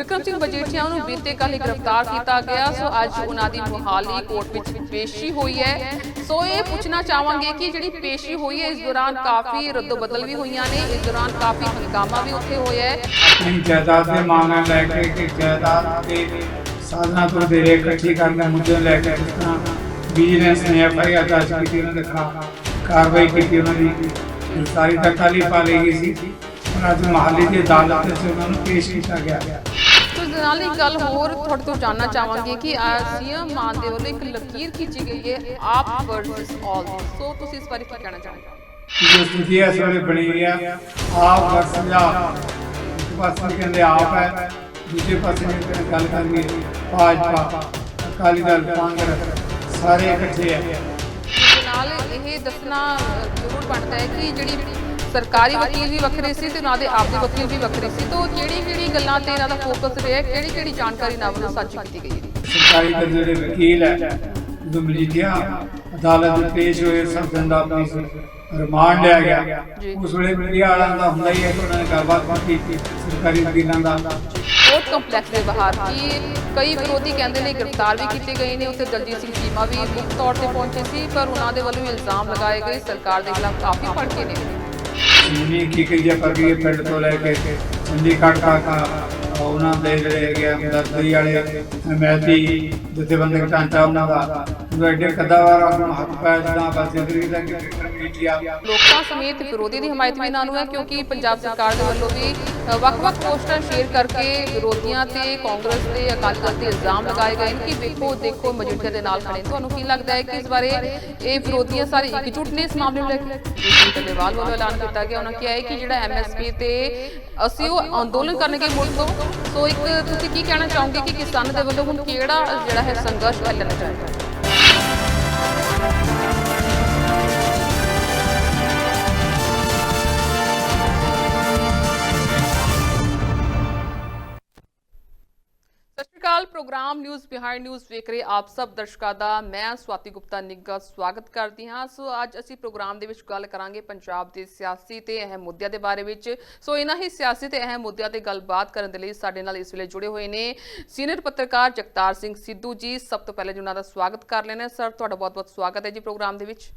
ਵਿਕਰਮ ਸਿੰਘ ਮਜੀਠੀਆ ਨੂੰ ਬੀਤੇ ਕੱਲ੍ਹ ਹੀ ਗ੍ਰਿਫਤਾਰ ਕੀਤਾ ਗਿਆ। ਸੋ ਅੱਜ ਉਹਨਾਂ ਦੀ ਮੁਹਾਲੀ ਕੋਰਟ ਵਿੱਚ ਪੇਸ਼ੀ ਹੋਈ ਹੈ। ਸੋ ਇਹ ਪੁੱਛਣਾ ਚਾਹਾਂਗੇ ਕਿ ਜਿਹੜੀ ਪੇਸ਼ੀ ਹੋਈ ਹੈ, ਇਸ ਦੌਰਾਨ ਕਾਫੀ ਰੱਦੋ-ਬਦਲ ਵੀ ਹੋਈਆਂ ਨੇ। ਇਸ ਦੌਰਾਨ ਕਾਫੀ ਹੰਗਾਮਾ ਵੀ ਉੱਥੇ ਹੋਇਆ ਹੈ। ਆਪਣੀ ਜਾਇਦਾਦ ਦੇ ਮਾਮਲੇ ਲੈ ਕੇ ਕਿ ਜਾਇਦਾਦ ਦੇ ਸਾਧਨਾ ਤੋਂ ਦੇਰੇ ਇਕੱਠੀ ਕਰਨ ਦੇ ਮੁੱਦੇ ਲੈ ਕੇ ਜਿਸ ਤਰ੍ਹਾਂ ਵਿਜੀਲੈਂਸ ਨੇ ਐਫਆਈਆਰ ਦਰਜ ਕੀਤੀ, ਉਹਨਾਂ ਦੇ ਖਿਲਾਫ ਕਾਰਵਾਈ ਕੀਤੀ, ਉਹਨਾਂ ਦੀ ਗ੍ਰਿਫਤਾਰੀ ਤੱਕ ਪਾ ਲਈ ਗਈ ਸੀ। ਹੁਣ ਅੱਜ ਮਹਾਲੀ ਦੀ ਅਦਾਲਤ ਵਿੱਚ ਉਹਨਾਂ ਨੂੰ ਪੇਸ਼ ਕੀਤਾ ਗਿਆ। ਦੇ ਨਾਲ ਇੱਕ ਗੱਲ ਹੋਰ ਤੁਹਾਡੇ ਤੋਂ ਜਾਨਣਾ ਚਾਹਾਂਗੇ ਕਿ ਸੀਐਮ ਮਾਨ ਦੇ ਵੱਲੋਂ ਇੱਕ ਲਕੀਰ ਖਿੱਚੀ ਗਈ ਹੈ ਆਪ ਵਰਸਸ ਆਲ ਸੋ ਤੁਸੀਂ ਇਸ ਬਾਰੇ ਕੀ ਕਹਿਣਾ ਚਾਹੋਗੇ? ਜੋ ਸਥਿਤੀ ਇਸ ਵੇਲੇ ਬਣੀ ਹੋਈ ਹੈ ਆਪ ਵਰਸਜਾ ਇੱਕ ਪਾਸੇ ਕਹਿੰਦੇ ਆਪ ਹੈ ਦੂਜੇ ਪਾਸੇ ਜੇ ਗੱਲ ਕਰੀਏ ਭਾਜਪਾ ਅਕਾਲੀ ਦਲ ਕਾਂਗਰਸ ਸਾਰੇ ਇਕੱਠੇ ਹੈ ਨਾਲ ਇਹ ਦੱਸਣਾ ਜ਼ਰੂਰ ਬਣਦਾ ਹੈ ਕਿ ਜਿਹੜੀ ਸਰਕਾਰੀ ਵਕੀਲ ਵੀ ਵੱਖਰੇ ਸੀ ਤੇ ਉਹਨਾਂ ਦੇ ਆਪਦੇ ਵਕੀਲ ਵੀ ਵੱਖਰੇ ਸੀ। ਤੋਂ ਕਿਹੜੀ ਕਿਹੜੀ ਗੱਲਾਂ ਤੇ ਇਹਨਾਂ ਦਾ ਫੋਕਸ ਰਿਹਾ ਕਿਹੜੀ ਕਿਹੜੀ ਜਾਣਕਾਰੀ ਨਾਲ ਵੱਲੋਂ ਸਾਂਝੀ ਕੀਤੀ ਗਈ ਸਰਕਾਰੀ ਦੇ ਜਿਹੜੇ ਵਕੀਲ ਹੈ ਜਦੋਂ ਮਜੀਠੀਆ ਅਦਾਲਤ ਵਿੱਚ ਪੇਸ਼ ਹੋਏ ਸਭ ਦਿਨ ਦਾ ਆਪਣੀ ਰਿਮਾਂਡ ਲਿਆ ਗਿਆ। ਉਸ ਵੇਲੇ ਮੀਡੀਆ ਵਾਲਿਆਂ ਦਾ ਹੁੰਦਾ ਹੀ ਹੈ ਕਿ ਉਹਨਾਂ ਨੇ ਗੱਲਬਾਤ ਕੀਤੀ ਸਰਕਾਰੀ ਵਕੀਲਾਂ ਦਾ। ਕੋਰਟ ਕੰਪਲੈਕਸ ਦੇ ਬਾਹਰ ਕਿ ਕਈ ਵਿਰੋਧੀ ਕਹਿੰਦੇ ਨੇ ਗ੍ਰਿਫਤਾਰ ਵੀ ਕੀਤੇ ਗਏ ਨੇ ਉੱਥੇ ਦਲਜੀਤ ਸਿੰਘ ਚੀਮਾ ਵੀ ਮੁੱਖ ਤੌਰ ਤੇ ਪਹੁੰਚੇ ਸੀ ਪਰ ਉਹਨਾਂ ਦੇ ਵੱਲੋਂ ਇਲਜ਼ਾਮ ਲਗਾਏ ਗਏ ਸਰਕਾਰ ਦੇ ਖਿਲਾਫ ਕਾਫੀ ਭੜਕੇ ਨੇ। ਜਿੰਨੀ ਕੀ ਕਹੀ ਕਰਕੇ ਪਿੰਡ ਤੋਂ ਲੈ ਕੇ ਚੰਡੀਗੜ੍ਹ ਤੱਕ ਉਹਨਾਂ ਦੇ ਜਿਹੜੇ ਹੈਗੇ ਆ ਦਰਦੀ ਵਾਲੇ ਮੈਦੀ ਜਥੇਬੰਦਕ ਢਾਂਚਾ ਉਹਨਾਂ ਦਾ ਉਹ ਐਡੇ ਕਦਾਵਾਰ ਉਹਨਾਂ ਹੱਥ ਪੈ ਜਿੱਦਾਂ ਬਸ ਜਿੰਦਗੀ ਦਾ ਕਿ ਮੀਡੀਆ। ਲੋਕਾਂ ਸਮੇਤ ਵਿਰੋਧੀ ਦੀ ਹਮਾਇਤ ਵੀ ਇਹਨਾਂ ਹੈ ਕਿਉਂਕਿ ਪੰਜਾਬ ਸਰਕਾਰ ਦੇ ਵੱਲੋਂ ਵੀ ਵੱਖ-ਵੱਖ ਪੋਸਟਰ ਸ਼ੇਅਰ ਕਰਕੇ ਵਿਰੋਧੀਆਂ ਤੇ ਕਾਂਗਰਸ ਤੇ ਅਕਾਲੀ ਦਲ ਤੇ ਇਲਜ਼ਾਮ ਲਗਾਏ ਗਏ ਨੇ ਕਿ ਵੇਖੋ ਦੇਖੋ ਮਜੀਠੀਆ ਦੇ ਨਾਲ ਖੜੇ ਤੁਹਾਨੂੰ ਕੀ ਲੱਗਦਾ ਹੈ ਕਿ ਇਸ ਬਾਰੇ ਇਹ ਵਿਰੋਧੀਆਂ ਸਾਰੇ ਇਕਜੁੱਟ ਨੇ ਇਸ ਮਾਮਲੇ ਨੂੰ ਲੈ ਕੇ? ਜੀ ਵੱਲੋਂ ਐਲਾਨ ਕੀਤਾ ਗਿਆ। ਉਹਨਾਂ ਕਿਹਾ ਹੈ ਕਿ ਜਿਹੜਾ ਐਮਐਸਪੀ ਤੇ ਅਸੀਂ ਉਹ ਅੰਦੋਲਨ ਕਰਨਗੇ ਮੁਲਕ ਤੋਂ। ਸੋ ਇੱਕ, ਤੁਸੀਂ ਕੀ ਕਹਿਣਾ ਚਾਹੋਗੇ ਕਿ ਕਿਸਾਨਾਂ ਦੇ ਵੱਲੋਂ ਹੁਣ ਕਿਹੜਾ ਜਿਹੜਾ ਹੈ ਸੰਘਰਸ਼ ਚੱਲਣਾ ਚਾਹੀਦਾ? Akal program news behind news ਵੇਖ ਰਹੇ ਆਪ ਸਭ ਦਰਸ਼ਕਾਂ ਦਾ ਮੈਂ ਸਵਾਤੀ ਗੁਪਤਾ ਨਿੱਗਾ ਸਵਾਗਤ ਕਰਦੀ ਹਾਂ। ਸੋ ਅੱਜ ਅਸੀਂ ਪ੍ਰੋਗਰਾਮ ਦੇ ਵਿੱਚ ਗੱਲ ਕਰਾਂਗੇ ਪੰਜਾਬ ਦੇ ਸਿਆਸੀ ਤੇ ਅਹਿਮ ਮੁੱਦਿਆਂ ਦੇ ਬਾਰੇ ਵਿੱਚ। ਸੋ ਇਹਨਾਂ ਹੀ ਸਿਆਸੀ ਤੇ ਅਹਿਮ ਮੁੱਦਿਆਂ ਤੇ ਗੱਲਬਾਤ ਕਰਨ ਦੇ ਲਈ ਸਾਡੇ ਨਾਲ ਇਸ ਵੇਲੇ ਜੁੜੇ ਹੋਏ ਨੇ ਸੀਨੀਅਰ ਪੱਤਰਕਾਰ ਜਗਤਾਰ ਸਿੰਘ ਸਿੱਧੂ ਜੀ। ਸਭ ਤੋਂ ਪਹਿਲੇ ਉਹਨਾਂ ਦਾ ਸਵਾਗਤ ਕਰ ਲੈਣਾ ਸਰ ਤੁਹਾਡਾ ਬਹੁਤ-ਬਹੁਤ ਸਵਾਗਤ ਹੈ ਜੀ ਪ੍ਰੋਗਰਾਮ ਦੇ ਵਿੱਚ।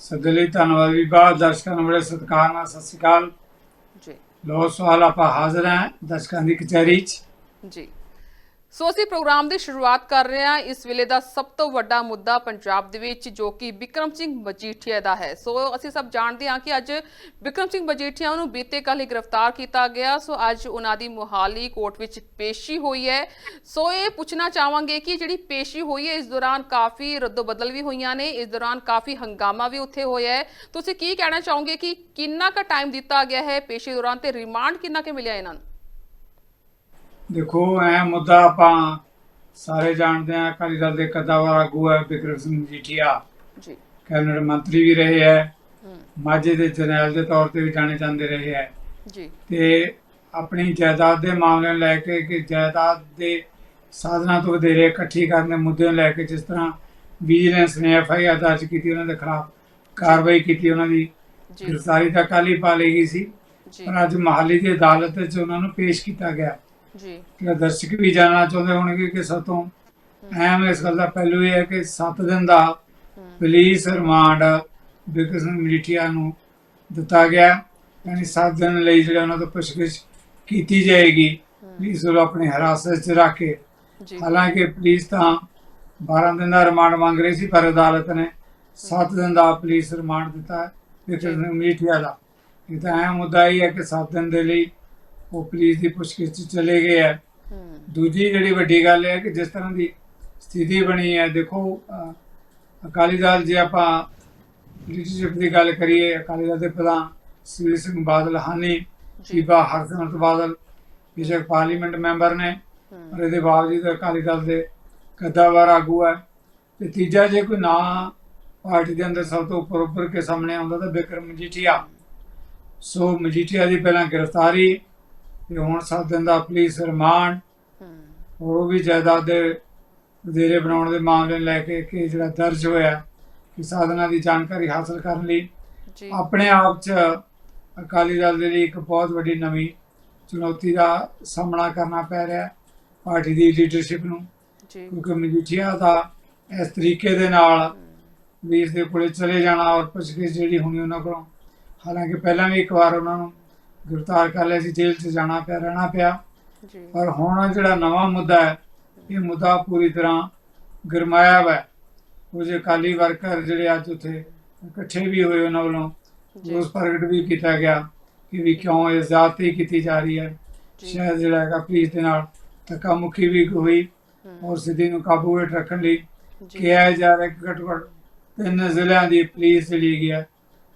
ਸਦੇ ਲਈ ਧੰਨਵਾਦ ਵੀ ਬਾਤ ਦਰਸ਼ਕਾਂ ਨੂੰ ਬੜੇ ਸਤਿਕਾਰ ਨਾਲ ਸਤਿ ਸ਼੍ਰੀ ਅਕਾਲ। ਜੀ। ਲੋ ਸਵਾਲ ਆਪਾਂ ਹਾਜ਼ਰ ਹਾਂ ਦਰਸ਼ਕਾਂ ਦੀ ਕਚਹਿਰੀ 'ਚ। ਜੀ। ਸੋ ਅਸੀਂ ਪ੍ਰੋਗਰਾਮ ਦੀ ਸ਼ੁਰੂਆਤ ਕਰ ਰਹੇ ਹਾਂ। ਇਸ ਵੇਲੇ ਦਾ ਸਭ ਤੋਂ ਵੱਡਾ ਮੁੱਦਾ ਪੰਜਾਬ ਦੇ ਵਿੱਚ, ਜੋ ਕਿ ਵਿਕਰਮ ਸਿੰਘ ਮਜੀਠੀਆ ਦਾ ਹੈ। ਸੋ ਅਸੀਂ ਸਭ ਜਾਣਦੇ ਹਾਂ ਕਿ ਅੱਜ ਵਿਕਰਮ ਸਿੰਘ ਮਜੀਠੀਆ ਨੂੰ ਬੀਤੇ ਕੱਲ੍ਹ ਹੀ ਗ੍ਰਿਫਤਾਰ ਕੀਤਾ ਗਿਆ। ਸੋ ਅੱਜ ਉਹਨਾਂ ਦੀ ਮੁਹਾਲੀ ਕੋਰਟ ਵਿੱਚ ਪੇਸ਼ੀ ਹੋਈ ਹੈ। ਸੋ ਇਹ ਪੁੱਛਣਾ ਚਾਹਾਂਗੇ ਕਿ ਜਿਹੜੀ ਪੇਸ਼ੀ ਹੋਈ ਹੈ, ਇਸ ਦੌਰਾਨ ਕਾਫੀ ਰੱਦੋ-ਬਦਲ ਵੀ ਹੋਈਆਂ ਨੇ। ਇਸ ਦੌਰਾਨ ਕਾਫੀ ਹੰਗਾਮਾ ਵੀ ਉੱਥੇ ਹੋਇਆ ਹੈ। ਤੁਸੀਂ ਕੀ ਕਹਿਣਾ ਚਾਹੋਗੇ ਕਿ ਕਿੰਨਾ ਕੁ ਟਾਈਮ ਦਿੱਤਾ ਗਿਆ ਹੈ? ਪੇਸ਼ੀ ਦੌਰਾਨ ਤੇ ਰਿਮਾਂਡ ਕਿੰਨਾ ਕੁ ਮਿਲਿਆ ਇਹਨਾਂ ਨੂੰ? ਦੇਖੋ ਇਹ ਮੁੱਦਾ ਆਪਾਂ ਸਾਰੇ ਜਾਣਦੇ ਹਾਂ ਅਕਾਲੀ ਦਲ ਦੇ ਕਦਾਵਰ ਆਗੂ ਹੈ ਬਿਕਰਮ ਸਿੰਘ ਜੀਠੀਆ ਜੀ। ਕੈਬਨਿਟ ਮੰਤਰੀ ਵੀ ਰਹੇ ਹੈ। ਮਾਝੇ ਦੇ ਜਰਨੈਲ ਦੇ ਤੌਰ ਤੇ ਵੀ ਜਾਣੇ ਜਾਂਦੇ ਰਹੇ ਹੈ। ਜੀ। ਤੇ ਆਪਣੀ ਜਾਇਦਾਦ ਦੇ ਮਾਮਲੇ ਨੂੰ ਲੈ ਕੇ ਕਿ ਜਾਇਦਾਦ ਦੇ ਸਾਧਨਾ ਤੋਂ ਵਧੇਰੇ ਇਕੱਠੀ ਕਰਨ ਦੇ ਮੁੱਦੇ ਨੂੰ ਲੈ ਕੇ ਜਿਸ ਤਰ੍ਹਾਂ ਵਿਜੀਲੈਂਸ ਨੇ ਐਫਆਈਆਰ ਦਰਜ ਕੀਤੀ ਉਹਨਾਂ ਦੇ ਖਿਲਾਫ ਕਾਰਵਾਈ ਕੀਤੀ ਉਹਨਾਂ ਦੀ ਜੀ। ਗ੍ਰਿਫਤਾਰੀ ਤੱਕ ਕਾਲੀ ਪਾ ਲਈ ਗਈ ਸੀ। ਪਰ ਅੱਜ ਮਹਾਲੀ ਦੀ ਅਦਾਲਤ ਵਿੱਚ ਉਹਨਾਂ ਨੂੰ ਪੇਸ਼ ਕੀਤਾ ਗਿਆ। ਜੀ। ਕਿ ਦਰਸ਼ਕ ਵੀ ਜਾਣਨਾ ਚਾਹੁੰਦੇ ਹੋਣਗੇ ਕਿ ਸਭ ਤੋਂ ਅਹਿਮ ਇਸ ਗੱਲ ਦਾ ਪਹਿਲੂ ਇਹ ਹੈ ਕਿ 7 ਦਿਨ ਦਾ ਪੁਲਿਸ ਰਿਮਾਂਡ ਬਿਕਰਮ ਸਿੰਘ ਮਜੀਠੀਆ ਨੂੰ ਦਿੱਤਾ ਗਿਆ। ਯਾਨੀ 7 ਦਿਨ ਲਈ ਜਿਹੜਾ ਉਹਨਾਂ ਤੋਂ ਪੁੱਛਗਿੱਛ ਕੀਤੀ ਜਾਏਗੀ ਪੁਲਿਸ ਨੂੰ ਆਪਣੀ ਹਿਰਾਸਤ 'ਚ ਰੱਖ ਕੇ। ਜੀ। ਹਾਲਾਂਕਿ ਪੁਲਿਸ ਤਾਂ 12 ਦਿਨ ਦਾ ਰਿਮਾਂਡ ਮੰਗ ਰਹੀ ਸੀ ਪਰ ਅਦਾਲਤ ਨੇ 7 ਦਿਨ ਦਾ ਪੁਲਿਸ ਰਿਮਾਂਡ ਦਿੱਤਾ ਹੈ ਬਿਕਰਮ ਸਿੰਘ ਮਜੀਠੀਆ ਦਾ। ਇਹ ਤਾਂ ਅਹਿਮ ਮੁੱਦਾ ਇਹ ਹੈ ਕਿ 7 ਦਿਨ ਦੇ ਲਈ ਉਹ ਪੁਲਿਸ ਦੀ ਪੁੱਛਗਿੱਛ 'ਚ ਚਲੇ ਗਏ ਹੂੰ। ਦੂਜੀ ਜਿਹੜੀ ਵੱਡੀ ਗੱਲ ਹੈ ਕਿ ਜਿਸ ਤਰ੍ਹਾਂ ਦੀ ਸਥਿਤੀ ਬਣੀ ਹੈ ਦੇਖੋ ਅਕਾਲੀ ਦਲ ਜੇ ਆਪਾਂ ਲੀਡਰਸ਼ਿਪ ਦੀ ਗੱਲ ਕਰੀਏ ਅਕਾਲੀ ਦਲ ਦੇ ਪ੍ਰਧਾਨ ਸੁਖਬੀਰ ਸਿੰਘ ਬਾਦਲ ਹਾਨੀ ਬੀਬਾ ਹਰਸਿਮਰਤ ਬਾਦਲ ਬੇਸ਼ੱਕ ਪਾਰਲੀਮੈਂਟ ਮੈਂਬਰ ਨੇ ਪਰ ਇਹਦੇ ਬਾਵਜੂਦ ਅਕਾਲੀ ਦਲ ਦੇ ਕਦਾਵਰ ਆਗੂ ਹੈ। ਤੇ ਤੀਜਾ ਜੇ ਕੋਈ ਨਾ ਪਾਰਟੀ ਦੇ ਅੰਦਰ ਸਭ ਤੋਂ ਉੱਪਰ ਉੱਪਰ ਕੇ ਸਾਹਮਣੇ ਆਉਂਦਾ ਤਾਂ ਬਿਕਰਮ ਮਜੀਠੀਆ। ਸੋ ਮਜੀਠੀਆ ਦੀ ਪਹਿਲਾਂ ਗ੍ਰਿਫਤਾਰੀ ਤੇ ਹੁਣ 7 ਦਿਨ ਦਾ ਪੁਲਿਸ ਰਿਮਾਂਡ ਉਹ ਵੀ ਜਾਇਦਾਦ ਦੇ ਵਧੇਰੇ ਬਣਾਉਣ ਦੇ ਮਾਮਲੇ ਲੈ ਕੇ ਕਿ ਜਿਹੜਾ ਦਰਜ ਹੋਇਆ ਕਿ ਸਾਧਨਾ ਦੀ ਜਾਣਕਾਰੀ ਹਾਸਲ ਕਰਨ ਲਈ। ਆਪਣੇ ਆਪ 'ਚ ਅਕਾਲੀ ਦਲ ਦੇ ਲਈ ਇੱਕ ਬਹੁਤ ਵੱਡੀ ਨਵੀਂ ਚੁਣੌਤੀ ਦਾ ਸਾਹਮਣਾ ਕਰਨਾ ਪੈ ਰਿਹਾ ਪਾਰਟੀ ਦੀ ਲੀਡਰਸ਼ਿਪ ਨੂੰ। ਕਿਉਂਕਿ ਮਜੀਠੀਆ ਦਾ ਇਸ ਤਰੀਕੇ ਦੇ ਨਾਲ ਵੀ ਇਸ ਦੇ ਕੋਲੇ ਚਲੇ ਜਾਣਾ ਔਰ ਪੁੱਛਗਿੱਛ ਜਿਹੜੀ ਹੋਣੀ ਉਹਨਾਂ ਕੋਲੋਂ ਹਾਲਾਂਕਿ ਪਹਿਲਾਂ ਵੀ ਇੱਕ ਵਾਰ ਉਹਨਾਂ ਨੂੰ ਗ੍ਰਿਫਤਾਰ ਕਰ ਲਿਆ ਸੀ ਜੇਲ੍ਹ 'ਚ ਜਾਣਾ ਪਿਆ ਰਹਿਣਾ ਪਿਆ। ਜੀ। ਪਰ ਹੁਣ ਜਿਹੜਾ ਨਵਾਂ ਮੁੱਦਾ ਹੈ ਇਹ ਮੁੱਦਾ ਪੂਰੀ ਤਰ੍ਹਾਂ ਗਰਮਾਇਆ ਹੋਇਆ ਹੈ। ਕੁਝ ਅਕਾਲੀ ਵਰਕਰ ਜਿਹੜੇ ਅੱਜ ਉੱਥੇ ਇਕੱਠੇ ਵੀ ਹੋਏ ਉਹਨਾਂ ਵੱਲੋਂ ਜੀ। ਰੋਸ ਪ੍ਰਗਟ ਵੀ ਕੀਤਾ ਗਿਆ ਕਿ ਵੀ ਕਿਉਂ ਇਹ ਜ਼ਿਆਦਤੀ ਕੀਤੀ ਜਾ ਰਹੀ ਹੈ। ਜੀ। ਸ਼ਾਇਦ ਜਿਹੜਾ ਹੈਗਾ ਪੁਲਿਸ ਦੇ ਨਾਲ ਧੱਕਾ ਮੁੱਕੀ ਵੀ ਹੋਈ ਔਰ ਸਿੱਧੀ ਨੂੰ ਕਾਬੂ ਵਿੱਚ ਰੱਖਣ ਲਈ ਜੀ। ਕਿਹਾ ਜਾ ਰਿਹਾ ਕਿ ਘੱਟੋ ਘੱਟ ਤਿੰਨ ਜ਼ਿਲ੍ਹਿਆਂ ਦੀ ਪੁਲਿਸ ਜਿਹੜੀ ਹੈ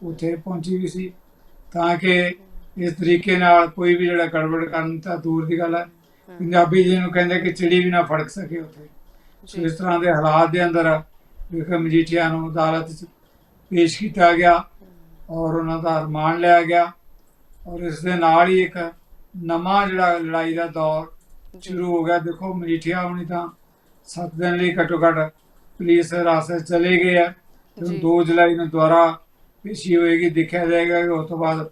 ਉੱਥੇ ਪਹੁੰਚੀ ਵੀ ਸੀ। ਤਾਂ ਕਿ ਇਸ ਤਰੀਕੇ ਨਾਲ ਕੋਈ ਵੀ ਜਿਹੜਾ ਗੜਬੜ ਕਰਨ ਤਾਂ ਦੂਰ ਦੀ ਗੱਲ ਹੈ। ਪੰਜਾਬੀ ਜੀ ਨੂੰ ਕਹਿੰਦੇ ਕਿ ਚਿੜੀ ਵੀ ਨਾ ਫੜਕ ਸਕੇ ਉੱਥੇ। ਸੋ ਇਸ ਤਰ੍ਹਾਂ ਦੇ ਹਾਲਾਤ ਦੇ ਅੰਦਰ ਵਿਕਰਮ ਮਜੀਠੀਆ ਨੂੰ ਅਦਾਲਤ 'ਚ ਪੇਸ਼ ਕੀਤਾ ਗਿਆ ਔਰ ਉਹਨਾਂ ਦਾ ਰਿਮਾਂਡ ਲਿਆ ਗਿਆ ਔਰ ਇਸ ਦੇ ਨਾਲ ਹੀ ਇੱਕ ਨਵਾਂ ਜਿਹੜਾ ਲੜਾਈ ਦਾ ਦੌਰ ਸ਼ੁਰੂ ਹੋ ਗਿਆ। ਦੇਖੋ ਮਜੀਠੀਆ ਹੁਣੀ ਤਾਂ 7 ਦਿਨ ਲਈ ਘੱਟੋ ਘੱਟ ਪੁਲਿਸ ਹਿਰਾਸਤ ਚਲੇ ਗਏ ਆ। ਤੇ ਜੀ। 2 ਜੁਲਾਈ ਨੂੰ ਦੁਬਾਰਾ ਪੇਸ਼ੀ ਹੋਏਗੀ ਦੇਖਿਆ ਜਾਏਗਾ ਕਿ ਉਸ ਤੋਂ ਬਾਅਦ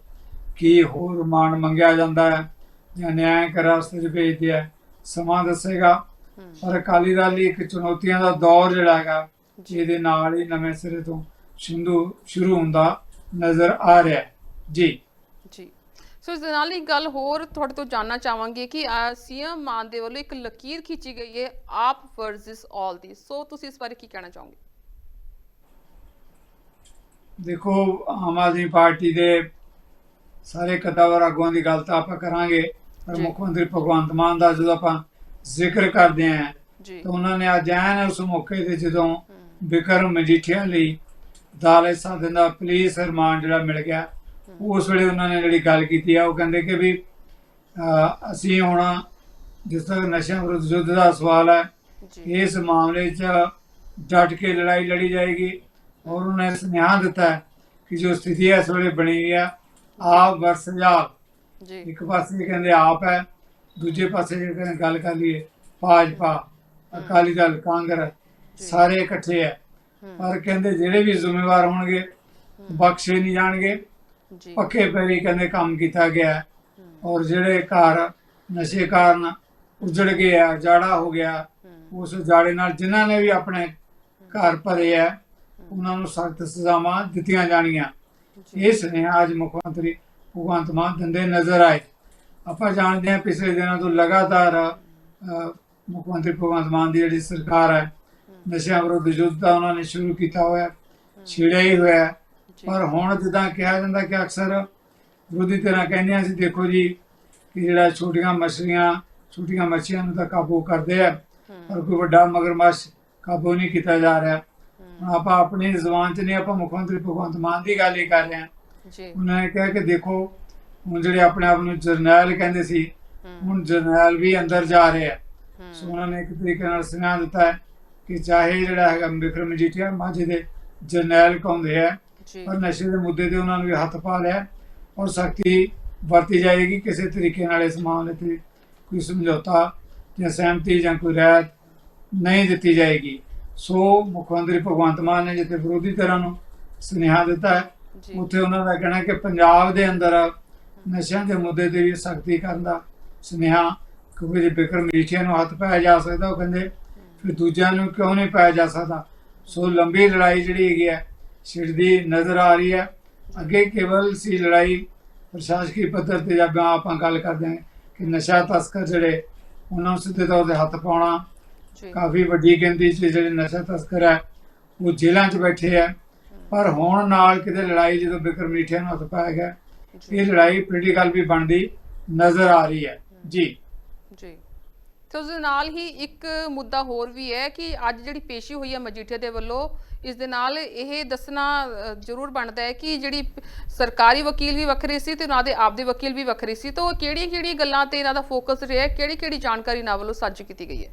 ਕੀ ਹੋਰ ਰਿਮਾਂਡ ਮੰਗਿਆ ਜਾਂਦਾ ਹੈ? ਜਾਂ ਨਿਆਂ ਕਰਾਸਤੇ 'ਚ ਭੇਜਦੇ ਆ ਸਮਾਂ ਦੱਸੇਗਾ। ਪਰ ਅਕਾਲੀ ਦਲ ਲਈ ਇੱਕ ਚੁਣੌਤੀਆਂ ਦਾ ਦੌਰ ਜਿਹੜਾ ਹੈਗਾ ਜੀ। ਇਹਦੇ ਨਾਲ ਹੀ ਨਵੇਂ ਸਿਰੇ ਤੋਂ ਸ਼ੁਰੂ ਸ਼ੁਰੂ ਹੁੰਦਾ ਨਜ਼ਰ ਆ ਰਿਹਾ ਜੀ। ਜੀ। ਸੋ ਇਸ ਦੇ ਨਾਲ ਹੀ ਗੱਲ ਹੋਰ ਤੁਹਾਡੇ ਤੋਂ ਜਾਨਣਾ ਚਾਹਾਂਗੇ ਕਿ ਸੀਐਮ ਮਾਨ ਦੇ ਵੱਲੋਂ ਇੱਕ ਲਕੀਰ ਖਿੱਚੀ ਗਈ ਹੈ ਆਪ ਵਰਸਸ ਆਲ ਦੀ। ਸੋ ਤੁਸੀਂ ਇਸ ਬਾਰੇ ਕੀ ਕਹਿਣਾ ਚਾਹੋਗੇ? ਦੇਖੋ ਆਮ ਆਦਮੀ ਪਾਰਟੀ ਦੇ ਸਾਰੇ ਕਦਾਵਰ ਆਗੂਆਂ ਦੀ ਗੱਲ ਤਾਂ ਆਪਾਂ ਕਰਾਂਗੇ ਪਰ। ਮੁੱਖ ਮੰਤਰੀ ਭਗਵੰਤ ਮਾਨ ਦਾ ਜਦੋਂ ਆਪਾਂ ਜ਼ਿਕਰ ਕਰਦੇ ਆਂ ਤਾਂ ਉਹਨਾਂ ਨੇ ਅੱਜ ਐਨ ਉਸ ਮੌਕੇ ਤੇ ਜਦੋਂ ਵਿਕਰਮ ਮਜੀਠੀਆ ਲਈ ਦਾਲੇ ਸਾਧਨ ਦਾ ਪੁਲਿਸ ਰਿਮਾਂਡ ਜਿਹੜਾ ਮਿਲ ਗਿਆ ਉਸ ਵੇਲੇ ਉਹਨਾਂ ਨੇ ਜਿਹੜੀ ਗੱਲ ਕੀਤੀ ਆ ਉਹ ਕਹਿੰਦੇ ਕਿ ਵੀ ਅਸੀਂ ਹੁਣ ਜਿਸ ਤੱਕ ਨਸ਼ਿਆਂ ਵਿਰੁੱਧ ਯੁੱਧ ਦਾ ਸਵਾਲ ਹੈ ਇਸ ਮਾਮਲੇ 'ਚ ਡਟ ਕੇ ਲੜਾਈ ਲੜੀ ਜਾਏਗੀ। ਔਰ ਉਹਨੇ ਸੁਨੇਹਾ ਦਿੱਤਾ ਕਿ ਜੋ ਸਥਿਤੀ ਇਸ ਵੇਲੇ ਬਣੀ ਹੈ ਆਪ ਵਰਸ ਆਪ ਜੀ। ਇੱਕ ਪਾਸੇ ਕਹਿੰਦੇ ਆਪ ਹੈ ਦੂਜੇ ਪਾਸੇ ਜੇ ਕਹਿੰਦੇ ਗੱਲ ਕਰ ਲਈਏ ਭਾਜਪਾ ਅਕਾਲੀ ਦਲ ਕਾਂਗਰਸ ਸਾਰੇ ਇਕੱਠੇ ਹੈ। ਪਰ ਕਹਿੰਦੇ ਜਿਹੜੇ ਵੀ ਜ਼ਿੰਮੇਵਾਰ ਹੋਣਗੇ ਬਖਸ਼ੇ ਨਹੀਂ ਜਾਣਗੇ। ਜੀ। ਪੱਕੇ ਪੈਰੀ ਕਹਿੰਦੇ ਕੰਮ ਕੀਤਾ ਗਿਆ। ਔਰ ਜਿਹੜੇ ਘਰ ਨਸ਼ੇ ਕਾਰਨ ਉਜੜ ਗਏ ਆ ਜਾੜਾ ਹੋ ਗਿਆ ਉਸ ਜਾੜੇ ਨਾਲ ਜਿਨ੍ਹਾਂ ਨੇ ਵੀ ਆਪਣੇ ਘਰ ਭਰੇ ਆ ਉਹਨਾਂ ਨੂੰ ਸਖਤ ਸਜ਼ਾਵਾਂ ਦਿੱਤੀਆਂ ਜਾਣੀਆਂ। ਇਹ ਸੁਨੇਹਾ ਅੱਜ ਮੁੱਖ ਮੰਤਰੀ ਭਗਵੰਤ ਮਾਨ ਦਿੰਦੇ ਨਜ਼ਰ ਆਏ। ਆਪਾਂ ਜਾਣਦੇ ਹਾਂ ਪਿਛਲੇ ਦਿਨਾਂ ਤੋਂ ਲਗਾਤਾਰ ਮੁੱਖ ਮੰਤਰੀ ਭਗਵੰਤ ਮਾਨ ਦੀ ਜਿਹੜੀ ਸਰਕਾਰ ਹੈ ਨਸ਼ਿਆਂ ਵਿਰੁੱਧ ਯੁੱਧ ਦਾ ਉਹਨਾਂ ਨੇ ਸ਼ੁਰੂ ਕੀਤਾ ਹੋਇਆ ਛਿੜਿਆ ਹੀ ਹੋਇਆ ਪਰ ਹੁਣ ਜਿੱਦਾਂ ਕਿਹਾ ਜਾਂਦਾ ਕਿ ਅਕਸਰ ਵਿਰੋਧੀ ਤਰ੍ਹਾਂ ਕਹਿੰਦੇ ਆ ਸੀ ਦੇਖੋ ਜੀ ਕਿ ਜਿਹੜਾ ਛੋਟੀਆਂ ਮਛਲੀਆਂ ਛੋਟੀਆਂ ਮੱਛੀਆਂ ਨੂੰ ਤਾਂ ਕਾਬੂ ਕਰਦੇ ਆ ਪਰ ਕੋਈ ਵੱਡਾ ਮਗਰਮੱਛ ਕਾਬੂ ਨਹੀਂ ਕੀਤਾ ਜਾ ਰਿਹਾ। ਆਪਾਂ ਆਪਣੀ ਜ਼ੁਬਾਨ 'ਚ ਨਹੀਂ ਆਪਾਂ ਮੁੱਖ ਮੰਤਰੀ ਭਗਵੰਤ ਮਾਨ ਦੀ ਗੱਲ ਹੀ ਕਰ ਰਹੇ ਹਾਂ। ਜੀ। ਉਹਨਾਂ ਨੇ ਕਿਹਾ ਕਿ ਦੇਖੋ ਹੁਣ ਜਿਹੜੇ ਆਪਣੇ ਆਪ ਨੂੰ ਜਰਨੈਲ ਕਹਿੰਦੇ ਸੀ ਹੁਣ ਜਰਨੈਲ ਵੀ ਅੰਦਰ ਜਾ ਰਹੇ ਆ। ਸੋ ਉਹਨਾਂ ਨੇ ਇੱਕ ਤਰੀਕੇ ਨਾਲ ਸੁਣਾ ਦਿੱਤਾ ਹੈ ਕਿ ਚਾਹੇ ਜਿਹੜਾ ਹੈਗਾ ਵਿਕਰਮ ਮਜੀਠੀਆ ਮਾਝੇ ਦੇ ਜਰਨੈਲ ਕਹਿੰਦੇ ਆ ਪਰ ਨਸ਼ੇ ਦੇ ਮੁੱਦੇ ਤੇ ਉਹਨਾਂ ਨੇ ਵੀ ਹੱਥ ਪਾ ਲਿਆ ਔਰ ਸਖਤੀ ਵਰਤੀ ਜਾਏਗੀ ਕਿਸੇ ਤਰੀਕੇ ਨਾਲ ਇਸ ਮਾਮਲੇ ਤੇ ਕੋਈ ਸਮਝੌਤਾ ਜਾਂ ਸਹਿਮਤੀ ਜਾਂ ਕੋਈ ਰਾਇਤ ਨਹੀਂ ਦਿੱਤੀ ਜਾਏਗੀ। ਸੋ ਮੁੱਖ ਮੰਤਰੀ ਭਗਵੰਤ ਮਾਨ ਨੇ ਜਿੱਥੇ ਵਿਰੋਧੀ ਧਿਰਾਂ ਨੂੰ ਸੁਨੇਹਾ ਦਿੱਤਾ ਹੈ ਜੀ। ਉੱਥੇ ਉਹਨਾਂ ਦਾ ਕਹਿਣਾ ਕਿ ਪੰਜਾਬ ਦੇ ਅੰਦਰ ਨਸ਼ਿਆਂ ਦੇ ਮੁੱਦੇ ਤੇ ਵੀ ਸਖਤੀ ਕਰਨ ਦਾ ਸੁਨੇਹਾ ਕਿਉਂਕਿ ਜੇ ਬਿਕਰਮ ਮਜੀਠੀਆ ਨੂੰ ਹੱਥ ਪਾਇਆ ਜਾ ਸਕਦਾ ਉਹ ਕਹਿੰਦੇ ਫਿਰ ਦੂਜਿਆਂ ਨੂੰ ਕਿਉਂ ਨਹੀਂ ਪਾਇਆ ਜਾ ਸਕਦਾ? ਸੋ ਲੰਬੀ ਲੜਾਈ ਜਿਹੜੀ ਹੈਗੀ ਹੈ ਛਿੜਦੀ ਨਜ਼ਰ ਆ ਰਹੀ ਹੈ। ਅੱਗੇ ਕੇਵਲ ਸੀ ਲੜਾਈ ਪ੍ਰਸ਼ਾਸਕੀ ਪੱਧਰ ਤੇ ਜਦ ਆਪਾਂ ਗੱਲ ਕਰਦੇ ਹਾਂ ਕਿ ਨਸ਼ਾ ਤਸਕਰ ਜਿਹੜੇ ਉਹਨਾਂ ਨੂੰ ਸਿੱਧੇ ਤੌਰ ਤੇ ਹੱਥ ਪਾਉਣਾ ਜੀ ਕਾਫੀ ਵੱਡੀ ਗਿਣਤੀ 'ਚ ਜਿਹੜੇ ਨਸ਼ਾ ਤਸਕਰ ਹੈ ਉਹ ਜੇਲ੍ਹਾਂ 'ਚ ਬੈਠੇ ਆ। ਪਰ ਹੁਣ ਨਾਲ ਕਿਤੇ ਲੜਾਈ ਜਦੋਂ ਬਿਕਰਮ ਮੀਠਿਆ ਨੂੰ ਹੱਥ ਪਾਇਆ ਗਿਆ ਇਹ ਲੜਾਈ ਪੋਲੀਟੀਕਲ ਵੀ ਬਣਦੀ ਨਜ਼ਰ ਆ ਰਹੀ ਹੈ। ਜੀ। ਜੀ। ਤੇ ਉਸ ਦੇ ਨਾਲ ਹੀ ਇੱਕ ਮੁੱਦਾ ਹੋਰ ਵੀ ਹੈ ਕਿ ਅੱਜ ਜਿਹੜੀ ਪੇਸ਼ੀ ਹੋਈ ਹੈ ਮਜੀਠੀਆ ਦੇ ਵੱਲੋਂ ਇਸ ਦੇ ਨਾਲ ਇਹ ਦੱਸਣਾ ਜ਼ਰੂਰ ਬਣਦਾ ਹੈ ਕਿ ਜਿਹੜੀ ਸਰਕਾਰੀ ਵਕੀਲ ਵੀ ਵੱਖਰੇ ਸੀ ਤੇ ਉਹਨਾਂ ਦੇ ਆਪਦੇ ਵਕੀਲ ਵੀ ਵੱਖਰੇ ਸੀ। ਤਾਂ ਉਹ ਕਿਹੜੀਆਂ ਕਿਹੜੀਆਂ ਗੱਲਾਂ ਤੇ ਇਹਨਾਂ ਦਾ ਫੋਕਸ ਰਿਹਾ ਕਿਹੜੀ ਕਿਹੜੀ ਜਾਣਕਾਰੀ ਨਾਲ ਵੱਲੋਂ ਸਾਂਝੀ ਕੀਤੀ ਗਈ ਹੈ?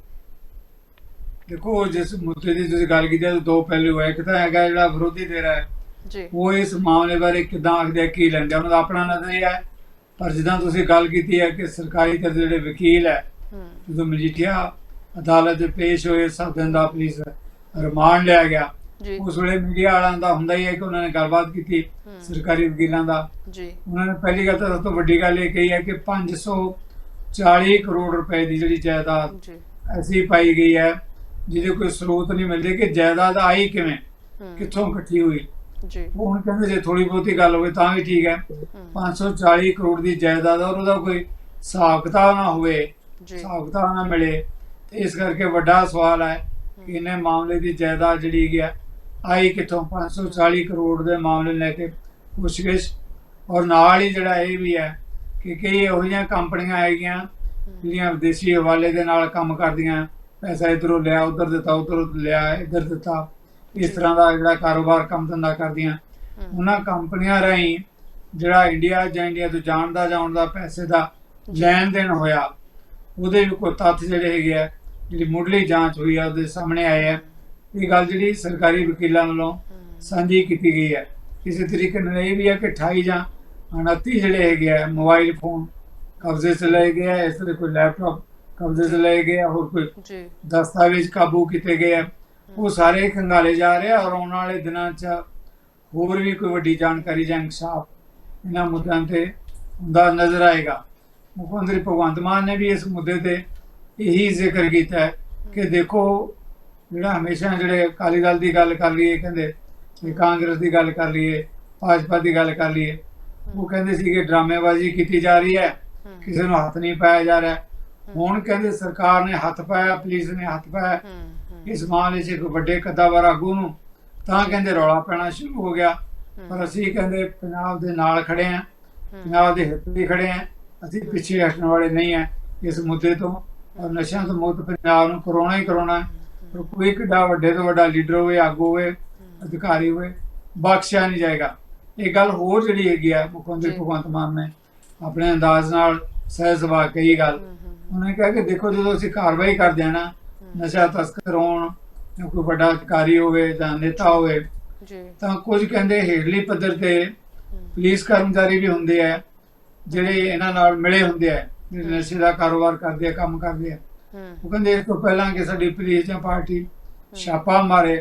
ਦੇਖੋ ਜਿਸ ਮੁੱਦੇ ਦੀ ਤੁਸੀਂ ਗੱਲ ਕੀਤੀ ਹੈ ਤਾਂ ਦੋ ਪਹਿਲੂ ਹੈ ਇੱਕ ਤਾਂ ਹੈਗਾ ਜਿਹੜਾ ਵਿਰੋਧੀ ਧਿਰ ਹੈ ਜੀ। ਉਹ ਇਸ ਮਾਮਲੇ ਬਾਰੇ ਕਿਦਾਂ ਆਖਦੇ ਕੀ ਲੈਂਦੇ ਉਹਨਾਂ ਦਾ ਆਪਣਾ ਨਜ਼ਰੀਆ ਹੈ ਪਰ ਜਿੱਦਾਂ ਤੁਸੀਂ ਗੱਲ ਕੀਤੀ ਹੈ ਕਿ ਸਰਕਾਰੀ ਦੇ ਜਿਹੜੇ ਵਕੀਲ ਹੈ ਜਦੋਂ ਮਜੀਠੀਆ ਅਦਾਲਤ 'ਚ ਪੇਸ਼ ਹੋਏ ਸੱਤ ਦਿਨ ਦਾ ਪੁਲਿਸ ਰਿਮਾਂਡ ਲਿਆ ਗਿਆ। ਉਸ ਵੇਲੇ ਮੀਡੀਆ ਵਾਲਿਆਂ ਦਾ ਹੁੰਦਾ ਹੀ ਹੈ ਕਿ ਉਹਨਾਂ ਨੇ ਗੱਲਬਾਤ ਕੀਤੀ। ਸਰਕਾਰੀ ਵਕੀਲਾਂ ਦਾ। ਜੀ। ਉਹਨਾਂ ਨੇ ਪਹਿਲੀ ਗੱਲ ਤਾਂ ਸਭ ਤੋਂ ਵੱਡੀ ਗੱਲ ਇਹ ਕਹੀ ਹੈ ਕਿ 500 40 ਕਰੋੜ ਰੁਪਏ ਦੀ ਜਿਹੜੀ ਜਾਇਦਾਦ ਜੀ। ਐਸੀ ਪਾਈ ਗਈ ਹੈ ਜਿਹਦੇ ਕੋਈ ਸਰੋਤ ਨਹੀਂ ਮਿਲਦੇ ਕਿ ਜਾਇਦਾਦ ਆਈ ਕਿਵੇਂ ਕਿੱਥੋਂ ਇਕੱਠੀ ਹੋਈ। ਜੀ। ਉਹ ਹੁਣ ਕਹਿੰਦੇ ਜੇ ਥੋੜੀ ਬਹੁਤੀ ਗੱਲ ਹੋਵੇ ਤਾਂ ਵੀ ਠੀਕ ਹੈ। ਹੂੰ। 540 ਕਰੋੜ ਦੀ ਜਾਇਦਾਦ ਔਰ ਉਹਦਾ ਕੋਈ ਹਿਸਾਬ ਕਿਤਾਬ ਨਾ ਹੋਵੇ ਹਿਸਾਬ ਕਿਤਾਬ ਨਾ ਮਿਲੇ। ਤੇ ਇਸ ਕਰਕੇ ਵੱਡਾ ਸਵਾਲ ਹੈ ਕਿ ਇਹਨੇ ਮਾਮਲੇ ਦੀ ਜਾਇਦਾਦ ਜਿਹੜੀ ਗਿਆ ਆਈ ਕਿੱਥੋਂ? 540 ਕਰੋੜ ਦੇ ਮਾਮਲੇ ਲੈ ਕੇ ਪੁੱਛਗਿੱਛ। ਔਰ ਨਾਲ ਹੀ ਜਿਹੜਾ ਇਹ ਵੀ ਹੈ ਕਿ ਕਈ ਇਹੋ ਜਿਹੀਆਂ ਕੰਪਨੀਆਂ ਹੈਗੀਆਂ ਜਿਹੜੀਆਂ ਵਿਦੇਸ਼ੀ ਹਵਾਲੇ ਦੇ ਨਾਲ ਕੰਮ ਕਰਦੀਆਂ। ਪੈਸਾ ਇਧਰੋਂ ਲਿਆ ਉਧਰ ਦਿੱਤਾ ਉਧਰੋਂ ਲਿਆ ਇੱਧਰ ਦਿੱਤਾ। ਇਸ ਤਰ੍ਹਾਂ ਦਾ ਜਿਹੜਾ ਕਾਰੋਬਾਰ ਕੰਮ ਧੰਦਾ ਕਰਦੀਆਂ। ਉਹਨਾਂ ਕੰਪਨੀਆਂ ਰਾਹੀਂ ਜਿਹੜਾ ਇੰਡੀਆ ਜਾਂ ਇੰਡੀਆ ਤੋਂ ਜਾਣ ਦਾ ਜਾਣ ਦਾ ਪੈਸੇ ਦਾ ਲੈਣ ਦੇਣ ਹੋਇਆ ਉਹਦੇ ਵੀ ਕੋਈ ਤੱਥ ਜਿਹੜੇ ਹੈਗੇ ਆ ਜਿਹੜੀ ਮੁੱਢਲੀ ਜਾਂਚ ਹੋਈ ਆ ਉਹਦੇ ਸਾਹਮਣੇ ਆਏ ਆ। ਇਹ ਗੱਲ ਜਿਹੜੀ ਸਰਕਾਰੀ ਵਕੀਲਾਂ ਵੱਲੋਂ ਸਾਂਝੀ ਕੀਤੀ ਗਈ ਹੈ ਕਿਸੇ ਤਰੀਕੇ ਨਾਲ ਇਹ ਵੀ ਹੈ ਕਿ 28 ਜਾਂ 29 ਜਿਹੜੇ ਹੈਗੇ ਆ ਮੋਬਾਈਲ ਫੋਨ ਕਬਜ਼ੇ 'ਚ ਲਏ ਗਏ ਆ ਇਸ ਤਰ੍ਹਾਂ ਕੋਈ ਲੈਪਟਾਪ ਕਬਜ਼ੇ 'ਚ ਲਏ ਗਏ ਆ ਹੋਰ ਕੋਈ ਜੀ। ਦਸਤਾਵੇਜ਼ ਕਾਬੂ ਕੀਤੇ ਗਏ ਆ। ਉਹ ਸਾਰੇ ਖੰਗਾਲੇ ਜਾ ਰਹੇ ਆ ਔਰ ਆਉਣ ਵਾਲੇ ਦਿਨਾਂ 'ਚ ਹੋਰ ਵੀ ਕੋਈ ਵੱਡੀ ਜਾਣਕਾਰੀ ਜਾਂ ਇਨਕਸ਼ਾਫ ਇਹਨਾਂ ਮੁੱਦਿਆਂ ਤੇ ਹੁੰਦਾ ਨਜ਼ਰ ਆਏਗਾ। ਮੁੱਖ ਮੰਤਰੀ ਭਗਵੰਤ ਮਾਨ ਨੇ ਵੀ ਇਸ ਮੁੱਦੇ ਤੇ ਇਹੀ ਜ਼ਿਕਰ ਕੀਤਾ ਹੈ ਕਿ ਦੇਖੋ ਜਿਹੜਾ ਹਮੇਸ਼ਾ ਜਿਹੜੇ ਅਕਾਲੀ ਦਲ ਦੀ ਗੱਲ ਕਰ ਲਈਏ ਕਹਿੰਦੇ ਕਿ ਕਾਂਗਰਸ ਦੀ ਗੱਲ ਕਰ ਲਈਏ ਭਾਜਪਾ ਦੀ ਗੱਲ ਕਰ ਲਈਏ ਉਹ ਕਹਿੰਦੇ ਸੀ ਕਿ ਡਰਾਮੇਬਾਜ਼ੀ ਕੀਤੀ ਜਾ ਰਹੀ ਹੂੰ। ਕਿਸੇ ਨੂੰ ਹੱਥ ਨਹੀਂ ਪਾਇਆ ਜਾ ਰਿਹਾ। ਹੁਣ ਕਹਿੰਦੇ ਸਰਕਾਰ ਨੇ ਹੱਥ ਪਾਇਆ ਪੁਲਿਸ ਨੇ ਹੱਥ ਪਾਇਆ। ਇਸ ਮਾਮਲੇ 'ਚ ਇੱਕ ਵੱਡੇ ਕੱਦਾਵਰ ਆਗੂ ਨੂੰ ਤਾਂ ਕਹਿੰਦੇ ਰੌਲਾ ਪੈਣਾ ਸ਼ੁਰੂ ਹੋ ਗਿਆ। ਪਰ ਅਸੀਂ ਕਹਿੰਦੇ ਪੰਜਾਬ ਦੇ ਨਾਲ ਖੜੇ ਆਂ। ਪੰਜਾਬ ਦੇ ਹਿੱਤ ਲਈ ਖੜੇ ਆਂ। ਅਸੀਂ ਪਿੱਛੇ ਹਟਣ ਵਾਲੇ ਨਹੀਂ ਆਂ ਇਸ ਮੁੱਦੇ ਤੋਂ। ਔਰ ਨਸ਼ਿਆਂ ਤੋਂ ਮੁਕਤ ਪੰਜਾਬ ਨੂੰ ਕਰੋਨਾ ਹੀ ਕਰੋਨਾ ਹੈ। ਪਰ ਕੋਈ ਕਿੱਡਾ ਵੱਡੇ ਤੋਂ ਵੱਡਾ ਲੀਡਰ ਹੋਵੇ ਆਗੂ ਹੋਵੇ ਅਧਿਕਾਰੀ ਹੋਵੇ ਬਖਸ਼ਿਆ ਨਹੀਂ ਜਾਏਗਾ। ਇਹ ਗੱਲ ਹੋਰ ਜਿਹੜੀ ਹੈਗੀ ਆ ਮੁੱਖ ਮੰਤਰੀ। ਭਗਵੰਤ ਮਾਨ ਨੇ ਆਪਣੇ ਅੰਦਾਜ਼ ਨਾਲ ਸਹਿਜ ਸੁਭਾਅ ਕਹੀ ਗੱਲ। ਉਹਨੇ ਕਿਹਾ ਕਿ ਦੇਖੋ ਜਦੋਂ ਅਸੀਂ ਕਾਰਵਾਈ ਕਰਦੇ ਹਾਂ ਨਾ ਨਸ਼ਾ ਤਸਕਰ ਹੋਣ ਜਾਂ ਕੋਈ ਵੱਡਾ ਅਧਿਕਾਰੀ ਹੋਵੇ ਜਾਂ ਨੇਤਾ ਹੋਵੇ ਜੀ। ਤਾਂ ਕੁਝ ਕਹਿੰਦੇ ਹੇਠਲੀ ਪੱਧਰ ਤੇ ਪੁਲਿਸ ਕਰਮਚਾਰੀ ਵੀ ਹੁੰਦੇ ਆ ਜਿਹੜੇ ਇਹਨਾਂ ਨਾਲ ਮਿਲੇ ਹੁੰਦੇ ਆ ਜਿਹੜੇ ਨਸ਼ੇ ਦਾ ਕਾਰੋਬਾਰ ਕਰਦੇ ਆ ਕੰਮ ਕਰਦੇ ਆ। ਉਹ ਕਹਿੰਦੇ ਇਸ ਤੋਂ ਪਹਿਲਾਂ ਕਿ ਸਾਡੀ ਪੁਲਿਸ ਜਾਂ ਪਾਰਟੀ ਛਾਪਾ ਮਾਰੇ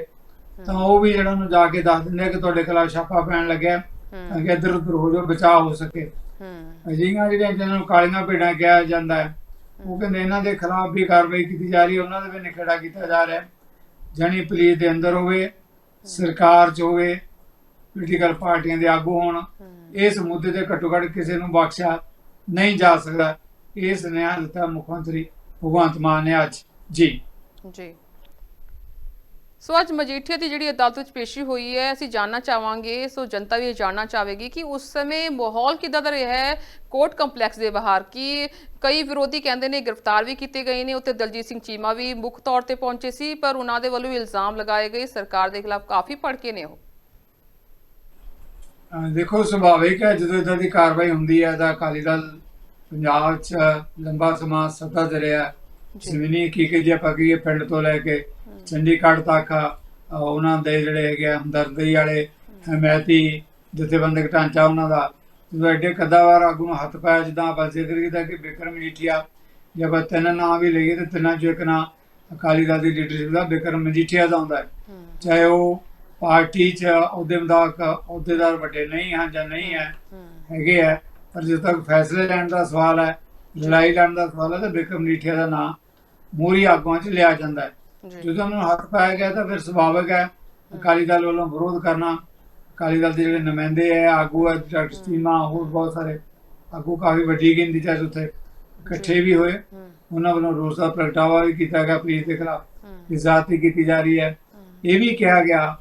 ਤਾਂ ਉਹ ਵੀ ਜਿਹੜਾ ਨੂੰ ਜਾ ਕੇ ਦੱਸ ਦਿੰਦੇ ਕਿ ਤੁਹਾਡੇ ਖਿਲਾਫ ਛਾਪਾ ਪੈਣ ਲੱਗਿਆ ਤਾਂ ਕਿ ਇੱਧਰ ਉੱਧਰ ਹੋ ਜਾਓ ਬਚਾਅ ਹੋ ਸਕੇ। ਹੂੰ। ਅਜਿਹੀਆਂ ਜਿਹੜੀਆਂ ਜਿਹਨਾਂ ਨੂੰ ਕਾਲੀਆਂ ਭੇਡਾਂ ਕਿਹਾ ਜਾਂਦਾ ਹੈ ਉਹ ਕਹਿੰਦੇ ਇਹਨਾਂ ਦੇ ਖਿਲਾਫ ਵੀ ਕਾਰਵਾਈ ਕੀਤੀ ਜਾ ਰਹੀ ਹੈ, ਉਹਨਾਂ ਦਾ ਵੀ ਨਿਖੇੜਾ ਕੀਤਾ ਜਾ ਰਿਹਾ ਹੈ। ਜਾਣੀ ਪੁਲਿਸ ਦੇ ਅੰਦਰ ਹੋਵੇ, ਸਰਕਾਰ 'ਚ ਹੋਵੇ ਪੋਲੀਟੀਕਲ ਪਾਰਟੀਆਂ ਦੇ ਆਗੂ ਹੋਣ, ਇਸ ਮੁੱਦੇ ਤੇ ਘੱਟੋ ਘੱਟ ਕਿਸੇ ਨੂੰ ਬਖਸ਼ਿਆ ਨਹੀਂ ਜਾ ਸਕਦਾ। ਇਹ ਸੁਨੇਹਾ ਦਿੱਤਾ ਮੁੱਖ ਮੰਤਰੀ ਭਗਵੰਤ ਮਾਨ ਨੇ ਅੱਜ। ਜੀ। ਜੀ। ਸੋ ਅੱਜ ਮਜੀਠੀਆ ਦੀ ਜਿਹੜੀ ਅਦਾਲਤ ਵਿੱਚ ਪੇਸ਼ੀ ਹੋਈ ਹੈ, ਅਸੀਂ ਜਾਨਣਾ ਚਾਹਾਂਗੇ, ਸੋ ਜਨਤਾ ਵੀ ਇਹ ਜਾਨਣਾ ਚਾਹੇਗੀ ਕਿ ਉਸ ਸਮੇਂ ਮਾਹੌਲ ਕਿਦਾਂ ਦਾ ਰਿਹਾ ਹੈ, ਕੋਰਟ ਕੰਪਲੈਕਸ ਦੇ ਬਾਹਰ ਕਿ ਕਈ ਵਿਰੋਧੀ ਕਹਿੰਦੇ ਨੇ ਗ੍ਰਿਫਤਾਰ ਵੀ ਕੀਤੇ ਗਏ ਨੇ ਉੱਤੇ ਦਲਜੀਤ ਸਿੰਘ ਚੀਮਾ ਵੀ ਮੁੱਖ ਤੌਰ ਤੇ ਪਹੁੰਚੇ ਸੀ, ਪਰ ਉਹਨਾਂ ਦੇ ਵੱਲੋਂ ਇਲਜ਼ਾਮ ਲਗਾਏ ਗਏ, ਸਰਕਾਰ ਦੇ ਖਿਲਾਫ ਕਾਫੀ ਭੜਕੇ ਨੇ ਉਹ। ਦੇਖੋ, ਸੁਭਾਵਿਕ ਹੈ, ਜਦੋਂ ਇਦਾਂ ਦੀ ਕਾਰਵਾਈ ਹੁੰਦੀ ਹੈ ਤਾਂ ਅਕਾਲੀ ਦਲ ਪੰਜਾਬ 'ਚ ਲੰਬਾ ਸਮਾਂ ਸੱਤਾ 'ਚ ਰਿਹਾ ਜ਼ਮੀਨੀ ਕੀ ਕਿ ਜੇ ਆਪਾਂ ਕਹੀਏ ਪਿੰਡ ਤੋਂ ਲੈ ਕੇ ਚੰਡੀਗੜ੍ਹ ਤੱਕ ਉਹਨਾਂ ਦੇ ਜਿਹੜੇ ਹੈਗੇ ਹਮਦਰਦੀ ਵਾਲੇ ਹਮਾਇਤੀ ਜਥੇਬੰਦਕ ਢਾਂਚਾ ਉਹਨਾਂ ਦਾ। ਜਦੋਂ ਐਡੇ ਕਦਾਵਾਰ ਆਗੂ ਨੂੰ ਹੱਥ ਪਾਇਆ ਜਿੱਦਾਂ ਆਪਾਂ ਜ਼ਿਕਰ ਕੀਤਾ ਕਿ ਬਿਕਰਮ ਮਜੀਠੀਆ ਜੇ ਆਪਾਂ ਤਿੰਨ ਨਾਂ ਵੀ ਲਈਏ ਤੇ ਤਿੰਨਾਂ ਚੋਂ ਇੱਕ ਨਾਂ ਅਕਾਲੀ ਦਲ ਦੀ ਲੀਡਰਸ਼ਿਪ ਦਾ ਬਿਕਰਮ ਮਜੀਠੀਆ ਦਾ ਹੁੰਦਾ ਹੈ। ਚਾਹੇ ਉਹ ਪਾਰਟੀ 'ਚ ਉਹਦੇ ਮੁਤਾਬਕ ਅਹੁਦੇਦਾਰ ਵੱਡੇ ਨਹੀਂ ਹਨ ਜਾਂ ਨਹੀਂ ਹੈ ਹੈਗੇ ਆ ਪਰ ਜਦੋਂ ਤੱਕ ਫੈਸਲੇ ਲੈਣ ਦਾ ਸਵਾਲ ਹੈ ਲੜਾਈ ਲੜਨ ਦਾ ਸਵਾਲ ਹੈ ਤਾਂ ਬਿਕਰਮ ਮਜੀਠੀਆ ਦਾ ਨਾਂ ਮੋਹਰੀ ਆਗੂਆਂ 'ਚ ਲਿਆ ਜਾਂਦਾ ਹੈ। ਜਦੋਂ ਉਹਨਾਂ ਨੂੰ ਹੱਥ ਪਾਇਆ ਗਿਆ ਤਾਂ ਫਿਰ ਸੁਭਾਵਿਕ ਹੈ। ਅਕਾਲੀ ਦਲ ਵੱਲੋਂ ਵਿਰੋਧ ਕਰਨਾ ਅਕਾਲੀ ਦਲ ਦੇ ਜਿਹੜੇ ਨੁਮਾਇੰਦੇ ਹੈ ਆਗੂ ਹੈ ਡਾਕਟਰ ਸਟੀਮਾ ਹੋਰ ਬਹੁਤ ਸਾਰੇ ਆਗੂ ਕਾਫੀ ਵੱਡੀ ਗਿਣਤੀ ਚ ਉੱਥੇ ਇਕੱਠੇ ਵੀ ਹੋਏ। ਉਹਨਾਂ ਵੱਲੋਂ ਰੋਸ ਦਾ ਪ੍ਰਗਟਾਵਾ ਵੀ ਕੀਤਾ ਗਿਆ ਪੁਲਿਸ ਦੇ ਖਿਲਾਫ ਇਜ਼ਾਤੀ ਕੀਤੀ ਜਾ ਰਹੀ ਹੈ। ਇਹ ਵੀ ਕਿਹਾ ਗਿਆ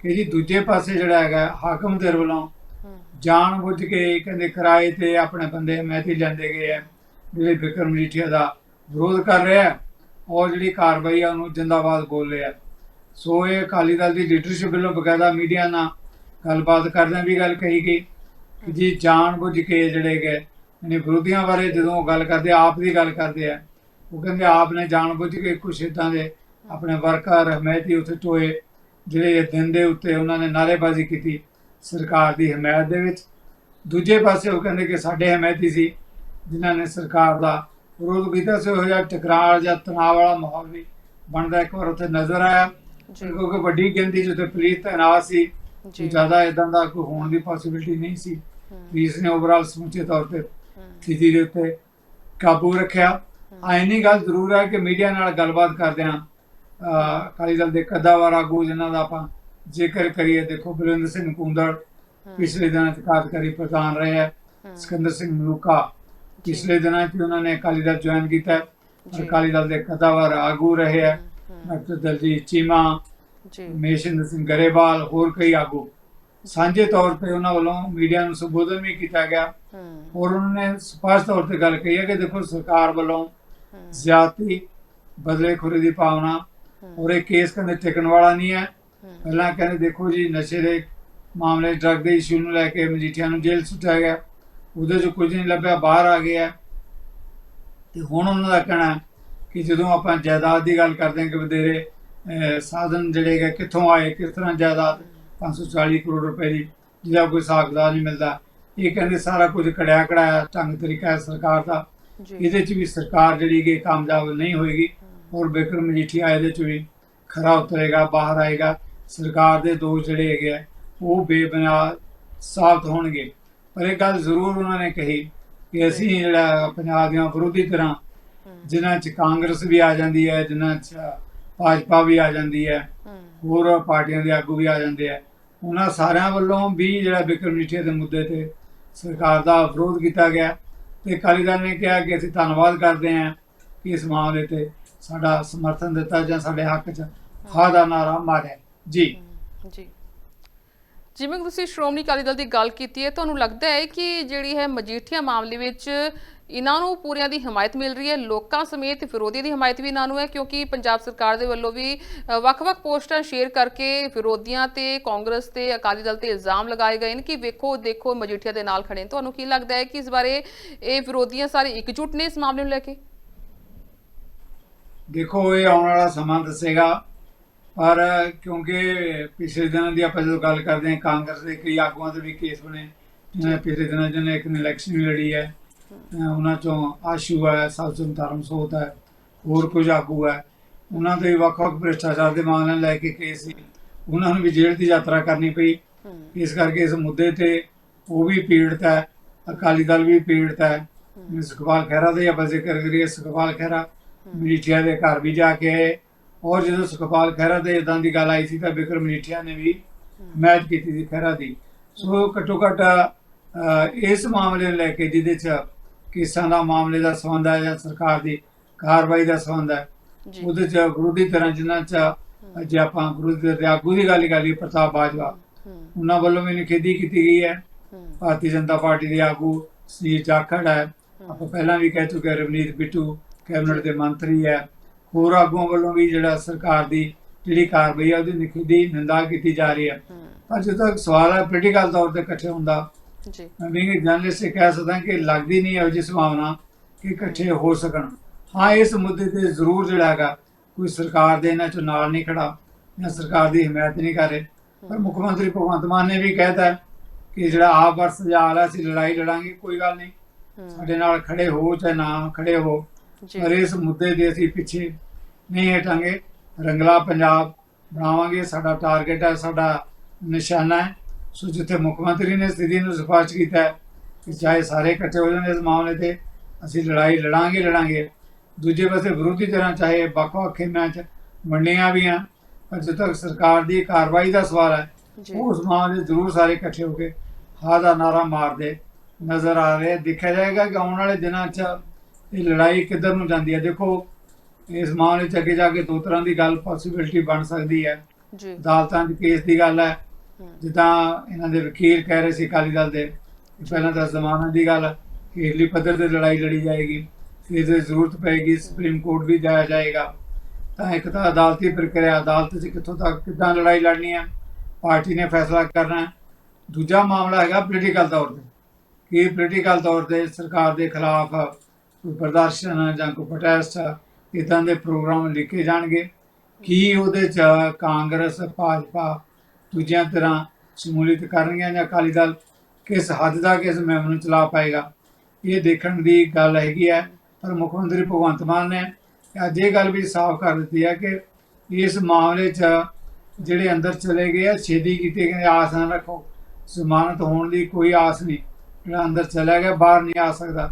ਕਿ ਜੀ ਦੂਜੇ ਪਾਸੇ ਜਿਹੜਾ ਹੈਗਾ ਹਾਕਮ ਧਿਰ ਵੱਲੋਂ ਜਾਣ ਬੁੱਝ ਕੇ ਕਹਿੰਦੇ ਕਿਰਾਏ ਤੇ ਆਪਣੇ ਬੰਦੇ ਮਹਿਤੀ ਜਾਂਦੇ ਗਏ ਆ ਜਿਹੜੇ ਬਿਕਰਮ ਮਜੀਠੀਆ ਦਾ ਵਿਰੋਧ ਕਰ ਰਿਹਾ ਹੈ। ਉਹ ਜਿਹੜੀ ਕਾਰਵਾਈ ਆ ਉਹਨੂੰ ਜਿੰਦਾਬਾਦ ਬੋਲ ਰਿਹਾ ਸੋ ਇਹ ਅਕਾਲੀ ਦਲ ਦੀ ਲੀਡਰਸ਼ਿਪ ਵੱਲੋਂ ਬਕਾਇਦਾ ਮੀਡੀਆ ਨਾਲ ਗੱਲਬਾਤ ਕਰਦਿਆਂ ਵੀ ਗੱਲ ਕਹੀ ਗਈ ਕਿ ਜੀ ਜਾਣ ਬੁੱਝ ਕੇ ਜਿਹੜੇ ਗਏ ਯਾਨੀ ਵਿਰੋਧੀਆਂ ਬਾਰੇ ਜਦੋਂ ਗੱਲ ਕਰਦੇ, ਆਪ ਦੀ ਗੱਲ ਕਰਦੇ ਆ, ਉਹ ਕਹਿੰਦੇ ਆਪ ਨੇ ਜਾਣ ਬੁੱਝ ਕੇ ਕੁਛ ਏਦਾਂ ਦੇ ਆਪਣੇ ਵਰਕਰ, ਹਮਾਇਤੀ ਉੱਥੇ ਟੋਏ, ਜਿਹੜੇ ਦਿਨ ਦੇ ਉੱਤੇ ਉਹਨਾਂ ਨੇ ਨਾਅਰੇਬਾਜ਼ੀ ਕੀਤੀ ਸਰਕਾਰ ਦੀ ਹਮਾਇਤ ਦੇ ਵਿੱਚ। ਦੂਜੇ ਪਾਸੇ ਉਹ ਕਹਿੰਦੇ ਕਿ ਸਾਡੇ ਹਮਾਇਤੀ ਸੀ, ਜਿਨ੍ਹਾਂ ਨੇ ਸਰਕਾਰ ਦਾ ਵਿਰੋਧ ਕੀਤਾ ਸੀ ਉਹ ਜਿਹਾ ਟਕਰਾਅ ਜਾਂ ਤਣਾਅ ਵਾਲਾ ਮਾਹੌਲ ਵੀ ਬਣਦਾ ਇੱਕ ਵਾਰ ਉੱਥੇ ਨਜ਼ਰ ਆਇਆ। ਜੀ। ਕਿਉਂਕਿ ਵੱਡੀ ਗਿਣਤੀ ਉੱਥੇ ਪੁਲਿਸ ਤੈਨਾਤ ਸੀ ਜੀ। ਜ਼ਿਆਦਾ ਇਦਾਂ ਦਾ ਕੋਈ ਹੋਣ ਦੀ ਪੋਸਿਬਿਲਿਟੀ ਨਹੀਂ ਸੀ। ਪੁਲਿਸ ਨੇ ਓਵਰਆਲ ਸਮੁੱਚੇ ਤੌਰ ਤੇ ਸਥਿਤੀ ਦੇ ਉੱਤੇ ਕਾਬੂ ਰੱਖਿਆ। ਆਇਨੀ ਗੱਲ ਜ਼ਰੂਰ ਹੈ ਕਿ ਮੀਡੀਆ ਨਾਲ ਗੱਲਬਾਤ ਕਰਦਿਆਂ ਅਕਾਲੀ ਦਲ ਦੇ ਕਦਾਵਰ ਆਗੂ ਜਿਨ੍ਹਾਂ ਦਾ ਆਪਾਂ ਜ਼ਿਕਰ ਕਰੀਏ। ਦੇਖੋ ਬਲਵਿੰਦਰ ਸਿੰਘ ਕੁੰਦੜ ਪਿਛਲੇ ਦਿਨਾਂ 'ਚ ਕਾਰਜਕਾਰੀ ਪ੍ਰਧਾਨ ਰਹੇ ਹੈ। ਸਿਕੰਦਰ ਸਿੰਘ ਮਲੂਕਾ ਪਿਛਲੇ ਦਿਨਾਂ 'ਚ ਉਹਨਾਂ ਨੇ ਅਕਾਲੀ ਦਲ ਜੁਆਇਨ ਕੀਤਾ। ਅਕਾਲੀ ਦਲ ਦੇ ਕਦਾਵਰ ਆਗੂ ਰਹੇ ਹੈ। ਡਾਕਟਰ ਦਲਜੀਤ ਚੀਮਾ ਜੀ। ਮੇਸ਼ਿੰਦਰ ਸਿੰਘ ਗਰੇਵਾਲ ਹੋਰ ਕਈ ਆਗੂ। ਸਾਂਝੇ ਤੌਰ ਤੇ ਉਹਨਾਂ ਵੱਲੋਂ ਮੀਡੀਆ ਨੂੰ ਸੰਬੋਧਨ ਵੀ ਕੀਤਾ ਗਿਆ। ਔਰ ਉਹਨਾਂ ਨੇ ਸਪਸ਼ਟ ਤੌਰ ਤੇ ਗੱਲ ਕਹੀ ਹੈ ਕਿ ਦੇਖੋ ਸਰਕਾਰ ਵੱਲੋਂ ਜ਼ਿਆਦਤੀ ਬਦਲੇਖੋਰੀ ਦੀ ਭਾਵਨਾ ਔਰ ਇਹ ਕੇਸ ਕਹਿੰਦੇ ਟਿਕਣ ਵਾਲਾ ਨਹੀਂ ਹੈ। ਪਹਿਲਾਂ ਕਹਿੰਦੇ ਦੇਖੋ ਜੀ ਨਸ਼ੇ ਦੇ ਮਾਮਲੇ ਡਰੱਗ ਦੇ ਇਸ਼ੂ ਨੂੰ ਲੈ ਕੇ ਮਜੀਠੀਆ ਨੂੰ ਜੇਲ੍ਹ ਸੁੱਟਿਆ ਗਿਆ। ਉਹਦੇ 'ਚ ਕੁਝ ਨਹੀਂ ਲੱਭਿਆ ਬਾਹਰ ਆ ਗਿਆ। ਤੇ ਹੁਣ ਉਹਨਾਂ ਦਾ ਕਹਿਣਾ ਕਿ ਜਦੋਂ ਆਪਾਂ ਜਾਇਦਾਦ ਦੀ ਗੱਲ ਕਰਦੇ ਹਾਂ ਕਿ ਵਧੇਰੇ ਸਾਧਨ ਜਿਹੜੇ ਹੈਗੇ ਕਿੱਥੋਂ ਆਏ ਕਿਸ ਤਰ੍ਹਾਂ ਜਾਇਦਾਦ 540 ਕਰੋੜ ਰੁਪਏ ਦੀ ਜਿਹਦਾ ਕੋਈ ਹਿਸਾਬ-ਕਿਤਾਬ ਨਹੀਂ ਮਿਲਦਾ। ਇਹ ਕਹਿੰਦੇ ਸਾਰਾ ਕੁਝ ਕੜਿਆ ਕੜਾਇਆ ਢੰਗ ਤਰੀਕਾ ਹੈ ਸਰਕਾਰ ਦਾ। ਇਹਦੇ 'ਚ ਵੀ ਸਰਕਾਰ ਜਿਹੜੀ ਕਿ ਕਾਮਯਾਬ ਨਹੀਂ ਹੋਏਗੀ। ਔਰ ਬਿਕਰਮ ਮਜੀਠੀਆ ਇਹਦੇ 'ਚ ਵੀ ਖਰਾ ਉਤਰੇਗਾ ਬਾਹਰ ਆਏਗਾ। ਸਰਕਾਰ ਦੇ ਦੋਸ਼ ਜਿਹੜੇ ਹੈਗੇ ਉਹ ਬੇਬੁਨਿਆਦ ਸਾਬਤ ਹੋਣਗੇ। ਪਰ ਇਹ ਗੱਲ ਜ਼ਰੂਰ ਉਹਨਾਂ ਨੇ ਕਹੀ ਕਿ ਅਸੀਂ ਜਿਹੜਾ ਪੰਜਾਬ ਦੀਆਂ ਵਿਰੋਧੀ ਤਰ੍ਹਾਂ ਜਿਨ੍ਹਾਂ 'ਚ ਕਾਂਗਰਸ ਵੀ ਆ ਜਾਂਦੀ ਹੈ ਜਿਨ੍ਹਾਂ 'ਚ ਭਾਜਪਾ ਵੀ ਆ ਜਾਂਦੀ ਹੈ ਹੋਰ ਪਾਰਟੀਆਂ ਦੇ ਆਗੂ ਵੀ ਆ ਜਾਂਦੇ ਆ ਉਹਨਾਂ ਸਾਰਿਆਂ ਵੱਲੋਂ ਵੀ ਜਿਹੜਾ ਬਿਕਰਮ ਮਜੀਠੀਆ ਦੇ ਮੁੱਦੇ ਤੇ ਸਰਕਾਰ ਦਾ ਵਿਰੋਧ ਕੀਤਾ ਗਿਆ ਤੇ ਅਕਾਲੀ ਦਲ ਨੇ ਕਿਹਾ ਕਿ ਅਸੀਂ ਧੰਨਵਾਦ ਕਰਦੇ ਹਾਂ ਕਿ ਇਸ ਮਾਮਲੇ ਤੇ ਸਾਡਾ ਸਮਰਥਨ ਦਿੱਤਾ ਜਾਂ ਸਾਡੇ ਹੱਕ 'ਚ ਹਾਂ। ਦਾ ਨਾਰਾ ਮਾਰਿਆ। ਜੀ। ਜੀ। ਜਿਵੇਂ ਤੁਸੀਂ ਸ਼੍ਰੋਮਣੀ ਅਕਾਲੀ ਦਲ ਦੀ ਗੱਲ ਕੀਤੀ ਹੈ, ਤੁਹਾਨੂੰ ਲੱਗਦਾ ਹੈ ਕਿ ਜਿਹੜੀ ਹੈ ਮਜੀਠੀਆ ਮਾਮਲੇ ਵਿੱਚ ਇਹਨਾਂ ਨੂੰ ਪੂਰਿਆਂ ਦੀ ਹਮਾਇਤ ਮਿਲ ਰਹੀ ਹੈ? ਲੋਕਾਂ ਸਮੇਤ ਵਿਰੋਧੀਆਂ ਦੀ ਹਮਾਇਤ ਵੀ ਇਹਨਾਂ ਨੂੰ ਹੈ, ਕਿਉਂਕਿ ਪੰਜਾਬ ਸਰਕਾਰ ਦੇ ਵੱਲੋਂ ਵੀ ਵੱਖ-ਵੱਖ ਪੋਸਟਾਂ ਸ਼ੇਅਰ ਕਰਕੇ ਵਿਰੋਧੀਆਂ ਤੇ ਕਾਂਗਰਸ ਤੇ ਅਕਾਲੀ ਦਲ ਤੇ ਇਲਜ਼ਾਮ ਲਗਾਏ ਗਏ ਨੇ ਕਿ ਵੇਖੋ, ਦੇਖੋ ਮਜੀਠੀਆ ਦੇ ਨਾਲ ਖੜੇ ਨੇ। ਤੁਹਾਨੂੰ ਕੀ ਲੱਗਦਾ ਹੈ ਕਿ ਇਸ ਬਾਰੇ ਇਹ ਵਿਰੋਧੀਆਂ ਸਾਰੇ ਇਕਜੁੱਟ ਨੇ ਇਸ ਮਾਮਲੇ ਨੂੰ ਲੈ ਕੇ? ਦੇਖੋ, ਇਹ ਆਉਣ ਵਾਲਾ ਸਮਾਂ ਦੱਸੇਗਾ। ਪਰ ਕਿਉਂਕਿ ਪਿਛਲੇ ਦਿਨਾਂ ਦੀ ਆਪਾਂ ਜਦੋਂ ਗੱਲ ਕਰਦੇ ਹਾਂ ਕਾਂਗਰਸ ਦੇ ਕਈ ਆਗੂਆਂ ਦੇ ਵੀ ਕੇਸ ਬਣੇ ਜਿਨ੍ਹਾਂ ਪਿਛਲੇ ਦਿਨਾਂ ਜਿਹਨੇ ਇੱਕ ਇਲੈਕਸ਼ਨ ਲੜੀ ਹੈ। ਉਹਨਾਂ ਚੋਂ ਆਸ਼ੂ ਹੈ ਸਬਜ਼ਨ ਧਰਮਸੋਤ ਹੈ ਹੋਰ ਕੁਝ ਆਗੂ ਹੈ। ਉਹਨਾਂ ਦੇ ਵੱਖ-ਵੱਖ ਭ੍ਰਿਸ਼ਟਾਚਾਰ ਦੇ ਮਾਮਲੇ ਲੈ ਕੇ ਕੇਸ ਸੀ। ਉਹਨਾਂ ਨੂੰ ਵੀ ਜੇਲ੍ਹ ਦੀ ਯਾਤਰਾ ਕਰਨੀ ਪਈ। ਇਸ ਕਰਕੇ ਇਸ ਮੁੱਦੇ ਤੇ ਉਹ ਵੀ ਪੀੜਤ ਹੈ ਅਕਾਲੀ ਦਲ ਵੀ ਪੀੜਤ ਹੈ। ਸੁਖਪਾਲ ਖਹਿਰਾ ਦੇ ਆਪਾਂ ਜ਼ਿਕਰ ਕਰੀਏ ਸੁਖਪਾਲ ਖਹਿਰਾ ਮਜੀਠੀਆ ਦੇ ਘਰ ਵੀ ਜਾ ਕੇ ਔਰ ਜਦੋਂ ਸੁਖਪਾਲ ਖਹਿਰਾ ਦੇ ਇਦਾਂ ਦੀ ਗੱਲ ਆਈ ਸੀ ਤਾਂ ਬਿਕਰਮ ਮਜੀਠੀਆ ਨੇ ਵੀ ਮੈਚ ਕੀਤੀ ਸੀ ਖਹਿਰਾ ਦੀ। ਸੋ ਘੱਟੋ ਘੱਟ ਇਸ ਮਾਮਲੇ ਨੂੰ ਲੈ ਕੇ ਜਿਹਦੇ ਚ ਕੇਸਾਂ ਦਾ ਮਾਮਲੇ ਦਾ ਸੰਬੰਧ ਹੈ ਜਾਂ ਸਰਕਾਰ ਦੀ ਕਾਰਵਾਈ ਦਾ ਸੰਬੰਧ ਹੈ ਉਹਦੇ ਚ ਵਿਰੋਧੀ ਤਰ੍ਹਾਂ ਜਿਨ੍ਹਾਂ ਚ ਜੇ ਆਪਾਂ ਵਿਰੋਧੀ ਧਿਰ ਦੇ ਆਗੂ ਦੀ ਗੱਲ ਕਰੀਏ ਪ੍ਰਤਾਪ ਬਾਜਵਾ। ਉਹਨਾਂ ਵੱਲੋਂ ਵੀ ਨਿਖੇਧੀ ਕੀਤੀ ਗਈ ਹੈ। ਭਾਰਤੀ ਜਨਤਾ ਪਾਰਟੀ ਦੇ ਆਗੂ ਸੀ ਜਾਖੜ ਹੈ। ਆਪਾਂ ਪਹਿਲਾਂ ਵੀ ਕਹਿ ਚੁੱਕੇ ਰਵਨੀਤ ਬਿੱਟੂ ਕੈਬਨਿਟ ਦੇ ਮੰਤਰੀ ਹੈ। ਹੋਰ ਆਗੂਆਂ ਵੱਲੋਂ ਵੀ ਜਿਹੜਾ ਸਰਕਾਰ ਦੀ ਜਿਹੜੀ ਕਾਰਵਾਈ ਹੈ ਉਹਦੀ ਨਿਖੇਧੀ ਨਿੰਦਾ ਕੀਤੀ ਜਾ ਰਹੀ ਹੈ। ਪਰ ਜਦੋਂ ਸਵਾਲ ਹੈ ਪੋਲੀਟੀਕਲ ਤੌਰ ਤੇ ਇਕੱਠੇ ਹੁੰਦਾ ਜੀ। ਮੈਂ ਵੀ ਜਰਨਲਿਸਟ ਕਹਿ ਸਕਦਾ ਕਿ ਲੱਗਦੀ ਨਹੀਂ ਹੈ ਜਿਸ ਭਾਵਨਾ ਕਿ ਇਕੱਠੇ ਹੋ। ਸਕਣ। ਹਾਂ ਇਸ ਮੁੱਦੇ ਤੇ ਜ਼ਰੂਰ ਜਿਹੜਾ ਹੈਗਾ ਕੋਈ ਸਰਕਾਰ ਦੇ ਇਹਨਾਂ ਚੋਂ ਨਾਲ ਨਹੀਂ ਖੜਾ ਜਾਂ ਸਰਕਾਰ ਦੀ ਹਮਾਇਤ ਨਹੀਂ ਕਰ ਰਹੇ। ਪਰ ਮੁੱਖ ਮੰਤਰੀ ਭਗਵੰਤ ਮਾਨ ਨੇ ਵੀ ਕਹਿਤਾ ਕਿ ਜਿਹੜਾ ਆਪ ਵਰਸ ਜਾਲ ਹੈ ਅਸੀਂ ਲੜਾਈ ਲੜਾਂਗੇ ਕੋਈ ਗੱਲ ਨਹੀਂ। ਸਾਡੇ ਨਾਲ ਖੜੇ ਹੋ ਚਾਹੇ ਨਾ ਖੜੇ ਹੋ। ਜੀ ਪਰ ਇਸ ਮੁੱਦੇ ਦੇ ਅਸੀਂ ਪਿੱਛੇ ਨਹੀਂ ਹਟਾਂਗੇ। ਰੰਗਲਾ ਪੰਜਾਬ ਬਣਾਵਾਂਗੇ। ਸਾਡਾ ਟਾਰਗੇਟ ਹੈ ਸਾਡਾ ਨਿਸ਼ਾਨਾ ਹੈ। ਸੋ ਜਿੱਥੇ ਮੁੱਖ ਮੰਤਰੀ ਨੇ ਸਥਿਤੀ ਨੂੰ ਸਪਸ਼ਟ ਕੀਤਾ ਹੈ ਕਿ ਚਾਹੇ ਸਾਰੇ ਇਕੱਠੇ ਹੋ ਜਾਣ ਇਸ ਮਾਮਲੇ ਤੇ ਅਸੀਂ ਲੜਾਈ ਲੜਾਂਗੇ ਲੜਾਂਗੇ। ਦੂਜੇ ਪਾਸੇ ਵਿਰੋਧੀ ਤਰ੍ਹਾਂ ਚਾਹੇ ਵੱਖ-ਵੱਖ ਖੇਮਿਆਂ 'ਚ ਵੰਡੀਆਂ ਵੀ ਆ ਪਰ ਜਦੋਂ ਤੱਕ ਸਰਕਾਰ ਦੀ ਕਾਰਵਾਈ ਦਾ ਸਵਾਲ ਹੈ ਉਸ ਮਾਮਲੇ ਜ਼ਰੂਰ ਸਾਰੇ ਇਕੱਠੇ ਹੋ ਕੇ ਹਾਂ ਦਾ ਨਾਰਾ ਮਾਰਦੇ ਨਜ਼ਰ ਆ ਰਹੇ। ਦੇਖਿਆ ਜਾਏਗਾ ਕਿ ਆਉਣ ਵਾਲੇ ਦਿਨਾਂ 'ਚ ਇਹ ਲੜਾਈ ਕਿੱਧਰ ਨੂੰ ਜਾਂਦੀ ਹੈ? ਦੇਖੋ ਇਸ ਮਾਮਲੇ 'ਚ ਅੱਗੇ ਜਾ ਕੇ ਦੋ ਤਰ੍ਹਾਂ ਦੀ ਗੱਲ ਪੋਸਿਬਿਲਿਟੀ ਬਣ ਸਕਦੀ ਹੈ। ਜੀ। ਅਦਾਲਤਾਂ 'ਚ ਕੇਸ ਦੀ ਗੱਲ ਹੈ। ਜਿੱਦਾਂ ਇਹਨਾਂ ਦੇ ਵਕੀਲ ਕਹਿ ਰਹੇ ਸੀ ਅਕਾਲੀ ਦਲ ਦੇ ਪਹਿਲਾਂ ਤਾਂ ਜ਼ਮਾਨਾ ਦੀ ਗੱਲ ਕਿ ਹੇਠਲੀ ਪੱਧਰ ਤੇ ਲੜਾਈ ਲੜੀ ਜਾਏਗੀ। ਫਿਰ ਜੇ ਜ਼ਰੂਰਤ ਪਏਗੀ ਸੁਪਰੀਮ ਕੋਰਟ ਵੀ ਜਾਇਆ ਜਾਏਗਾ। ਤਾਂ ਇੱਕ ਤਾਂ ਅਦਾਲਤੀ ਪ੍ਰਕਿਰਿਆ ਅਦਾਲਤ 'ਚ ਕਿੱਥੋਂ ਤੱਕ ਕਿੱਦਾਂ ਲੜਾਈ ਲੜਨੀ ਹੈ? ਪਾਰਟੀ ਨੇ ਫੈਸਲਾ ਕਰਨਾ ਹੈ। ਦੂਜਾ ਮਾਮਲਾ ਹੈਗਾ ਪੋਲੀਟੀਕਲ ਤੌਰ ਤੇ। ਕਿ ਪੋਲੀਟੀਕਲ ਤੌਰ ਤੇ ਸਰਕਾਰ ਦੇ ਖਿਲਾਫ ਕੋਈ ਪ੍ਰਦਰਸ਼ਨ ਜਾਂ ਕੋਈ ਪ੍ਰੋਟੈਸਟ ਇਦਾਂ ਦੇ ਪ੍ਰੋਗਰਾਮ ਲਿਖੇ ਜਾਣਗੇ। ਕੀ ਉਹਦੇ 'ਚ ਕਾਂਗਰਸ, ਭਾਜਪਾ ਦੂਜਿਆਂ ਤਰ੍ਹਾਂ ਸ਼ਮੂਲੀਅਤ ਕਰਨਗੀਆਂ ਜਾਂ ਅਕਾਲੀ ਦਲ? ਕਿਸ ਹੱਦ ਦਾ ਕਿਸ ਮੁਹਿੰਮ ਨੂੰ ਚਲਾ ਪਾਏਗਾ? ਇਹ ਦੇਖਣ ਦੀ ਗੱਲ ਹੈਗੀ ਹੈ, ਪਰ ਮੁੱਖ ਮੰਤਰੀ ਭਗਵੰਤ ਮਾਨ ਨੇ ਅੱਜ ਇਹ ਗੱਲ ਵੀ ਸਾਫ਼ ਕਰ ਦਿੱਤੀ ਹੈ ਕਿ ਇਸ ਮਾਮਲੇ 'ਚ ਜਿਹੜੇ ਅੰਦਰ ਚਲੇ ਗਏ ਆ ਛੇਦੀ ਕੀਤੇ ਗਏ ਆਸ ਨਾ ਰੱਖੋ। ਜ਼ਮਾਨਤ ਹੋਣ ਦੀ ਕੋਈ ਆਸ ਨਹੀਂ। ਜਿਹੜਾ ਅੰਦਰ ਚਲਾ ਗਿਆ, ਬਾਹਰ ਨਹੀਂ ਆ ਸਕਦਾ।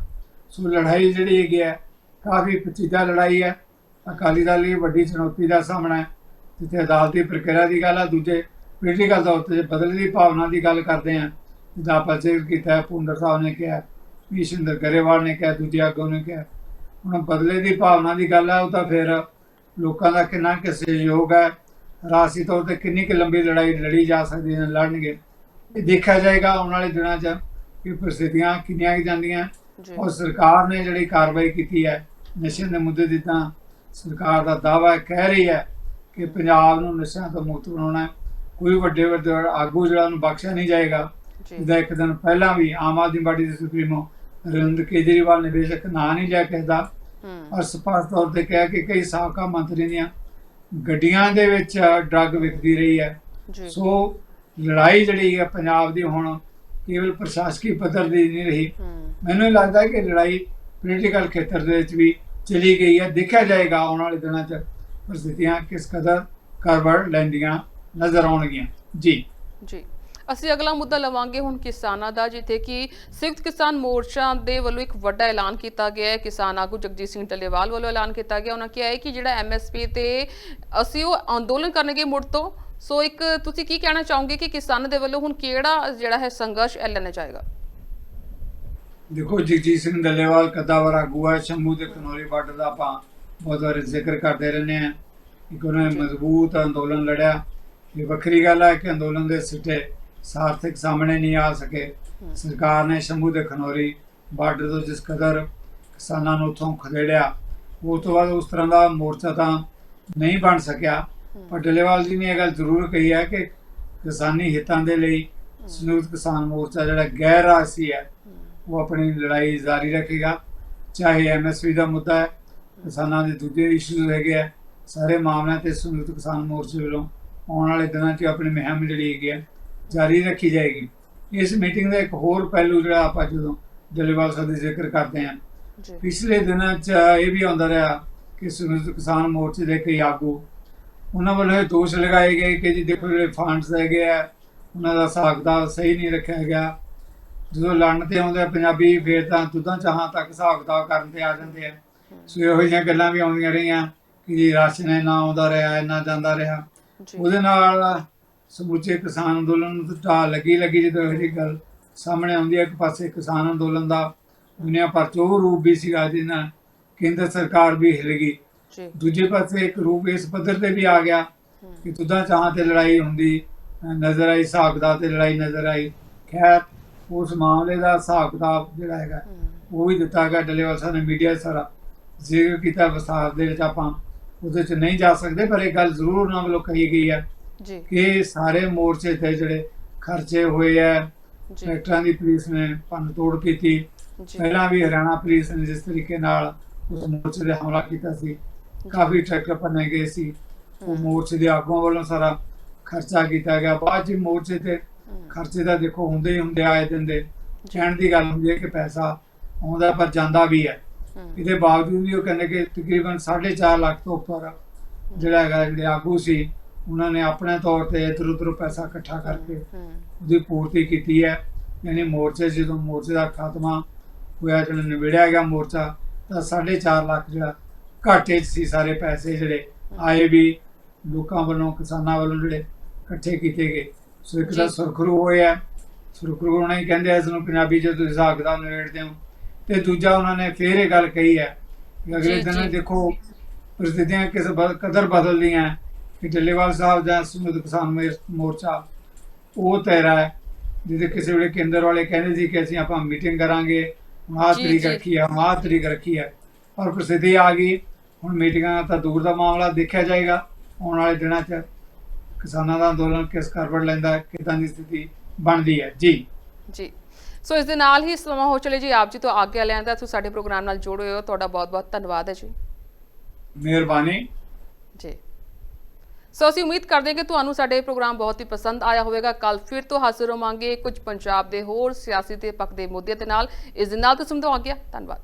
ਸੋ ਲੜਾਈ ਜਿਹੜੀ ਹੈਗੀ ਹੈ, ਕਾਫੀ ਪਚੀਦਾ ਲੜਾਈ ਹੈ। ਅਕਾਲੀ ਦਲ ਲਈ ਵੱਡੀ ਚੁਣੌਤੀ ਦਾ ਸਾਹਮਣਾ ਹੈ। ਜਿੱਥੇ ਅਦਾਲਤੀ ਪ੍ਰਕਿਰਿਆ ਦੀ ਗੱਲ ਹੈ ਦੂਜੇ ਪੋਲੀਟੀਕਲ ਤੌਰ ਤੇ ਬਦਲੇ ਦੀ ਭਾਵਨਾ ਦੀ ਗੱਲ ਕਰਦੇ ਹਾਂ, ਜਿੱਦਾਂ ਆਪਾਂ ਜ਼ਿਕਰ ਕੀਤਾ ਹੈ ਸਾਹਿਬ ਨੇ ਕਿਹਾ ਵੀ ਵਿਸ਼ਿੰਦਰ ਗਰੇਵਾਲ ਨੇ ਕਿਹਾ, ਦੂਜੇ ਆਗੂ ਨੇ ਕਿਹਾ। ਹੁਣ ਬਦਲੇ ਦੀ ਭਾਵਨਾ ਦੀ ਗੱਲ ਹੈ ਉਹ ਤਾਂ ਫਿਰ ਲੋਕਾਂ ਦਾ ਕਿੰਨਾ ਕੁ ਸਹਿਯੋਗ ਹੈ, ਰਾਸੀ ਤੌਰ ਤੇ ਕਿੰਨੀ ਕੁ ਲੰਬੀ ਲੜਾਈ ਲੜੀ ਜਾ ਸਕਦੀ ਹੈ, ਲੜਨਗੇ। ਇਹ ਦੇਖਿਆ ਜਾਏਗਾ ਆਉਣ ਵਾਲੇ ਦਿਨਾਂ 'ਚ ਕਿ ਪ੍ਰਸਿੱਧੀਆਂ ਕਿੰਨੀਆਂ ਜਾਂਦੀਆਂ। ਔਰ ਸਰਕਾਰ ਨੇ ਜਿਹੜੀ ਕਾਰਵਾਈ ਕੀਤੀ ਹੈ ਨਸ਼ੇ ਦੇ ਮੁੱਦੇ ਦੀ ਤਾਂ ਸਰਕਾਰ ਦਾ ਦਾਵਾ ਹੈ ਕਹਿ ਰਹੀ ਹੈ ਕਿ ਪੰਜਾਬ ਨੂੰ ਨਸ਼ਿਆਂ ਤੋਂ ਮੁਕਤ ਬਣਾਉਣਾ ਹੈ। ਕੋਈ ਵੱਡੇ ਵੱਡੇ ਆਗੂ ਜਿਹੜਾ ਨੂੰ ਬਖਸ਼ਿਆ ਨਹੀਂ ਜਾਏਗਾ। ਜਿਹਦਾ ਇੱਕ ਦਿਨ ਪਹਿਲਾਂ ਵੀ ਆਮ ਆਦਮੀ ਪਾਰਟੀ ਦੇ ਸੁਪਰੀਮੋ ਅਰਵਿੰਦ ਕੇਜਰੀਵਾਲ ਨੇ ਬੇਸ਼ੱਕ ਨਾਂ ਨਹੀਂ ਲਿਆ ਕਿਸੇ ਹੂੰ। ਔਰ ਸਪਸ਼ਟ ਤੌਰ ਤੇ ਕਿਹਾ ਕਿ ਕਈ ਸਾਬਕਾ ਮੰਤਰੀ ਦੀਆਂ ਗੱਡੀਆਂ ਦੇ ਵਿੱਚ ਡਰੱਗ ਵਿਕਦੀ ਰਹੀ ਹੈ। ਸੋ ਲੜਾਈ ਜਿਹੜੀ ਹੈ ਪੰਜਾਬ ਦੀ ਹੁਣ ਕੇਵਲ ਪ੍ਰਸ਼ਾਸਕੀ ਪੱਧਰ ਦੀ ਨਹੀਂ ਰਹੀ। ਮੈਨੂੰ ਲੱਗਦਾ ਕਿ ਲੜਾਈ ਪੋਲੀਟੀਕਲ ਖੇਤਰ ਦੇ ਵਿੱਚ ਵੀ ਚਲੀ ਗਈ ਹੈ। ਦੇਖਿਆ ਜਾਏਗਾ ਆਉਣ ਵਾਲੇ ਦਿਨਾਂ 'ਚ ਪ੍ਰਸਥਿਤੀਆਂ ਕਿਸ ਕਦਰ ਕਰਵੜ ਲੈਂਦੀਆਂ ਨਜ਼ਰ ਆਉਣਗੀਆਂ। ਜੀ। ਜੀ। ਅਸੀਂ ਅਗਲਾ ਮੁੱਦਾ ਲਵਾਂਗੇ ਹੁਣ ਕਿਸਾਨਾਂ ਦਾ ਜਿੱਥੇ ਕਿ ਸੰਯੁਕਤ ਕਿਸਾਨ ਮੋਰਚਾ ਦੇ ਵੱਲੋਂ ਇੱਕ ਵੱਡਾ ਐਲਾਨ ਕੀਤਾ ਗਿਆ ਹੈ। ਕਿਸਾਨ ਆਗੂ ਜਗਜੀਤ ਸਿੰਘ ਟੱਲੇਵਾਲ ਵੱਲੋਂ ਐਲਾਨ ਕੀਤਾ ਗਿਆ। ਉਹਨਾਂ ਕਿਹਾ ਹੈ ਕਿ ਜਿਹੜਾ ਐਮਐਸਪੀ ਤੇ ਅਸੀਂ ਉਹ ਅੰਦੋਲਨ ਕਰਨਗੇ ਮੁੜ ਤੋਂ ਸੋ ਇੱਕ ਤੁਸੀਂ ਕੀ ਕਹਿਣਾ ਚਾਹੋਗੇ ਕਿ ਕਿਸਾਨਾਂ ਦੇ ਵੱਲੋਂ ਹੁਣ ਕਿਹੜਾ ਜਿਹੜਾ ਹੈ ਸੰਘਰਸ਼ ਐਲਾਨਿਆ ਜਾਏਗਾ? ਦੇਖੋ, ਜਗਜੀਤ ਸਿੰਘ ਦੱਲੇਵਾਲ ਕਦਾਵਰ ਆਗੂ ਹੈ ਸ਼ੰਭੂ ਦੇ ਕਨੌਰੀ ਬਾਰਡਰ ਦਾ ਆਪਾਂ ਬਹੁਤ ਵਾਰ ਜ਼ਿਕਰ ਕਰਦੇ ਰਹਿੰਦੇ ਹਾਂ। ਕਿ ਉਹਨਾਂ ਨੇ ਮਜ਼ਬੂਤ ਅੰਦੋਲਨ ਲੜਿਆ। ਇਹ ਵੱਖਰੀ ਗੱਲ ਹੈ ਕਿ ਅੰਦੋਲਨ ਦੇ ਸਿੱਟੇ ਸਾਰਥਕ ਸਾਹਮਣੇ ਨਹੀਂ ਆ ਸਕੇ। ਸਰਕਾਰ ਨੇ ਸ਼ੰਭੂ ਦੇ ਖਨੌਰੀ ਬਾਰਡਰ ਤੋਂ ਜਿਸ ਕਦਰ ਕਿਸਾਨਾਂ ਨੂੰ ਉੱਥੋਂ ਖਦੇੜਿਆ ਉਸ ਤੋਂ ਬਾਅਦ ਉਸ ਤਰ੍ਹਾਂ ਦਾ ਮੋਰਚਾ ਤਾਂ ਨਹੀਂ ਬਣ ਸਕਿਆ। ਪਰ ਡੱਲੇਵਾਲ ਜੀ ਨੇ ਇਹ ਗੱਲ ਜ਼ਰੂਰ ਕਹੀ ਹੈ ਕਿ ਕਿਸਾਨੀ ਹਿੱਤਾਂ ਦੇ ਲਈ ਸੰਯੁਕਤ ਕਿਸਾਨ ਮੋਰਚਾ ਜਿਹੜਾ ਗੈਰ ਰਾਜਸੀ ਹੈ ਉਹ ਆਪਣੀ ਲੜਾਈ ਜਾਰੀ ਰੱਖੇਗਾ। ਚਾਹੇ ਐਮਐਸਪੀ ਦਾ ਮੁੱਦਾ ਹੈ ਕਿਸਾਨਾਂ ਦੇ ਦੂਜੇ ਇਸ਼ੂਜ਼ ਹੈਗੇ ਆ। ਸਾਰੇ ਮਾਮਲਿਆਂ ਤੇ ਸੰਯੁਕਤ ਕਿਸਾਨ ਮੋਰਚੇ ਵੱਲੋਂ ਆਉਣ ਵਾਲੇ ਦਿਨਾਂ 'ਚ ਆਪਣੀ ਮੁਹਿੰਮ ਜਿਹੜੀ ਹੈਗੀ ਹੈ ਜਾਰੀ ਰੱਖੀ ਜਾਏਗੀ। ਇਸ ਮੀਟਿੰਗ ਦਾ ਇੱਕ ਹੋਰ ਪਹਿਲੂ ਜਿਹੜਾ ਆਪਾਂ ਜਦੋਂ ਡੱਲੇਵਾਲ ਸਾਹਿਬ ਦੀ ਜ਼ਿਕਰ ਕਰਦੇ ਹਾਂ ਜੀ। ਪਿਛਲੇ ਦਿਨਾਂ 'ਚ ਇਹ ਵੀ ਆਉਂਦਾ ਰਿਹਾ ਕਿ ਸੰਯੁਕਤ ਕਿਸਾਨ ਮੋਰਚੇ ਦੇ ਕਈ ਆਗੂ ਉਹਨਾਂ ਵੱਲੋਂ ਇਹ ਦੋਸ਼ ਲਗਾਏ ਗਏ ਕਿ ਜੀ ਦੇਖੋ ਜਿਹੜੇ ਫੰਡਸ ਹੈਗੇ ਆ ਉਹਨਾਂ ਦਾ ਹਿਸਾਬ ਕਿਤਾਬ ਸਹੀ ਨਹੀਂ ਰੱਖਿਆ ਗਿਆ। ਜਦੋਂ ਲੜਨ ਤੇ ਆਉਂਦੇ ਪੰਜਾਬੀ ਫੇਰ ਤਾਂ ਦੁੱਧਾਂ ਚਾਹਾਂ ਤੱਕ ਹਿਸਾਬ ਕਿਤਾਬ ਕਰਨ ਤੇ ਆ ਜਾਂਦੇ ਆ। ਸੋ ਇਹੋ ਜਿਹੀਆਂ ਗੱਲਾਂ ਵੀ ਆਉਂਦੀਆਂ ਰਹੀਆਂ ਕਿ ਜੀ ਰਾਸ਼ਨ ਇੰਨਾ ਆਉਂਦਾ ਰਿਹਾ ਇੰਨਾ ਜਾਂਦਾ ਰਿਹਾ। ਉਹਦੇ ਨਾਲ ਸਮੁੱਚੇ ਕਿਸਾਨ ਅੰਦੋਲਨ ਨੂੰ ਤਾਂ ਲੱਗੀ ਲੱਗੀ ਜਦੋਂ ਇਹ ਜਿਹੀ ਗੱਲ ਸਾਹਮਣੇ ਆਉਂਦੀ ਹੈ ਇੱਕ ਪਾਸੇ ਕਿਸਾਨ ਅੰਦੋਲਨ ਦਾ ਦੁਨੀਆ ਭਰ 'ਚ ਰੂਪ ਵੀ ਸੀਗਾ ਜਿਹਦੇ ਨਾਲ ਕੇਂਦਰ ਸਰਕਾਰ ਵੀ ਹਿੱਲ ਗਈ। ਜੀ। ਦੂਜੇ ਪਾਸੇ ਇੱਕ ਰੂਪ ਇਸ ਪੱਧਰ ਤੇ ਵੀ ਆ ਗਿਆ ਕਿ ਤੁਦਾਂ ਚਾਹਾਂ ਤੇ ਲੜਾਈ ਹੁੰਦੀ ਨਜ਼ਰ ਆਈ ਹਿਸਾਬ ਕਿਤਾਬ ਤੇ ਲੜਾਈ ਨਜ਼ਰ ਆਈ। ਖੈਰ ਉਸ ਮਾਮਲੇ ਦਾ ਹਿਸਾਬ ਕਿਤਾਬ ਜਿਹੜਾ ਹੈਗਾ ਉਹ ਵੀ ਦਿੱਤਾ ਗਿਆ ਡੱਲੇਵਾਲ ਸਾਹਿਬ ਨੇ ਮੀਡੀਆ ਸਾਰਾ। ਜ਼ਿਕਰ ਕੀਤਾ ਵਿਸਥਾਰ ਦੇ ਵਿੱਚ ਆਪਾਂ ਉਹਦੇ ਚ ਨਹੀਂ ਜਾ ਸਕਦੇ ਪਰ ਇਹ ਗੱਲ ਜ਼ਰੂਰ ਉਹਨਾਂ ਵੱਲੋਂ ਕਹੀ ਗਈ ਹੈ ਜੀ। ਕਿ ਸਾਰੇ ਮੋਰਚੇ ਤੇ ਜਿਹੜੇ ਖਰਚੇ ਹੋਏ ਆ ਟਰੈਕਟਰਾਂ ਦੀ ਪੁਲਿਸ ਨੇ ਭੰਨ ਤੋੜ ਕੀਤੀ। ਪਹਿਲਾਂ ਵੀ ਹਰਿਆਣਾ ਪੁਲਿਸ ਨੇ ਜਿਸ ਤਰੀਕੇ ਨਾਲ ਉਸ ਮੋਰਚੇ ਤੇ ਹਮਲਾ ਕੀਤਾ ਸੀ ਕਾਫੀ ਟਰੈਕਟਰ ਭੰਨੇ ਗਏ ਸੀ। ਉਹ ਮੋਰਚੇ ਦੇ ਆਗੂਆਂ ਵੱਲੋਂ ਸਾਰਾ ਖਰਚਾ ਕੀਤਾ ਗਿਆ। ਬਾਅਦ ਚ ਮੋਰਚੇ ਤੇ ਖਰਚੇ ਦਾ ਦੇਖੋ ਹੁੰਦੇ ਹੀ ਹੁੰਦੇ ਆਏ ਦਿਨ ਦੇ। ਕਹਿਣ ਦੀ ਗੱਲ ਹੁੰਦੀ ਹੈ ਕਿ ਪੈਸਾ ਆਉਂਦਾ ਪਰ ਜਾਂਦਾ ਵੀ ਹੈ। ਇਹਦੇ ਬਾਵਜੂਦ ਵੀ ਉਹ ਕਹਿੰਦੇ ਕਿ ਤਕਰੀਬਨ 4.5 ਲੱਖ ਤੋਂ ਉੱਪਰ ਜਿਹੜਾ ਹੈਗਾ ਜਿਹੜੇ ਆਗੂ ਸੀ ਉਹਨਾਂ ਨੇ ਆਪਣੇ ਤੌਰ ਤੇ ਇਧਰ ਉਧਰ ਪੈਸਾ ਇਕੱਠਾ ਕਰਕੇ ਉਹਦੀ ਪੂਰਤੀ ਕੀਤੀ ਹੈ। ਯਾਨੀ ਮੋਰਚੇ ਜਦੋਂ ਮੋਰਚੇ ਦਾ ਖਾਤਮਾ ਹੋਇਆ ਜਦੋਂ ਨਿਬੜਿਆ ਗਿਆ ਮੋਰਚਾ ਤਾਂ 4.5 ਲੱਖ ਜਿਹੜਾ ਘਾਟੇ 'ਚ ਸੀ ਸਾਰੇ ਪੈਸੇ ਜਿਹੜੇ ਆਏ ਵੀ ਲੋਕਾਂ ਵੱਲੋਂ ਕਿਸਾਨਾਂ ਵੱਲੋਂ ਜਿਹੜੇ ਇਕੱਠੇ ਕੀਤੇ ਗਏ। ਸੋ ਇੱਕ ਜੀ। ਸੁਰਖਰੂ ਹੋਇਆ ਸੁਰਖਰੂ ਹੋਣਾ ਹੀ ਕਹਿੰਦੇ ਇਸ ਨੂੰ ਪੰਜਾਬੀ 'ਚ ਤੁਸੀਂ ਹਿਸਾਬ ਕਿਤਾਬ ਨਿਬੇੜਦੇ ਹੋ। ਤੇ ਦੂਜਾ ਉਹਨਾਂ ਨੇ ਫੇਰ ਇਹ ਗੱਲ ਕਹੀ ਹੈ ਕਿ ਅਗਲੇ ਦਿਨ। ਦੇਖੋ ਪ੍ਰਸਥਿਤੀਆਂ ਕਿਸ ਕਦਰ ਬਦਲਦੀਆਂ ਕਿ ਡੱਲੇਵਾਲ ਸਾਹਿਬ ਜਾਂ ਸੰਯੁਕਤ ਕਿਸਾਨ ਮੋਰਚਾ ਉਹ ਤੇਰਾ ਹੈ ਜਿਹਦੇ ਕਿਸੇ ਵੇਲੇ ਕੇਂਦਰ ਵਾਲੇ ਕਹਿੰਦੇ ਸੀ ਕਿ ਅਸੀਂ ਆਪਾਂ ਮੀਟਿੰਗ ਕਰਾਂਗੇ। ਆਹ ਤਰੀਕ। ਰੱਖੀ ਹੈ ਆਹ ਤਰੀਕ ਰੱਖੀ ਹੈ ਪਰ ਪ੍ਰਸਿੱਧੀ ਆ ਗਈ। ਹੁਣ ਮੀਟਿੰਗਾਂ ਤਾਂ ਦੂਰ ਦਾ ਮਾਮਲਾ ਦੇਖਿਆ ਜਾਏਗਾ। ਆਉਣ ਵਾਲੇ ਦਿਨਾਂ 'ਚ ਕਿਸਾਨਾਂ ਦਾ ਅੰਦੋਲਨ ਕਿਸ ਕਰਵੜ ਲੈਂਦਾ ਹੈ ਕਿਦਾਂ ਦੀ ਸਥਿਤੀ ਬਣਦੀ ਹੈ। ਜੀ। ਜੀ। ਸੋ ਇਸ ਦੇ ਨਾਲ ਹੀ ਸਮਾਂ ਹੋ ਚਲੇ ਜੀ। ਆਪ ਜੀ ਤੋਂ ਆਗਿਆ ਲੈਣ ਦਾ ਤੁਸੀਂ ਸਾਡੇ ਪ੍ਰੋਗਰਾਮ ਨਾਲ ਜੁੜੇ ਹੋ। ਤੁਹਾਡਾ ਬਹੁਤ ਬਹੁਤ ਧੰਨਵਾਦ ਹੈ ਜੀ। ਮਿਹਰਬਾਨੀ। ਜੀ। ਸੋ ਅਸੀਂ ਉਮੀਦ ਕਰਦੇ ਹਾਂ ਕਿ ਤੁਹਾਨੂੰ ਸਾਡੇ ਪ੍ਰੋਗਰਾਮ ਬਹੁਤ ਹੀ ਪਸੰਦ ਆਇਆ ਹੋਵੇਗਾ। ਕੱਲ ਫਿਰ ਤੋਂ ਹਾਜ਼ਰ ਹੋਵਾਂਗੇ ਕੁਝ ਪੰਜਾਬ ਦੇ ਹੋਰ ਸਿਆਸੀ ਤੇ ਪੱਖ ਦੇ ਮੁੱਦਿਆਂ ਦੇ ਨਾਲ। ਇਸ ਦੇ ਨਾਲ ਤੁਸੀਂ ਤੋਂ ਆ ਗਿਆ ਧੰਨਵਾਦ।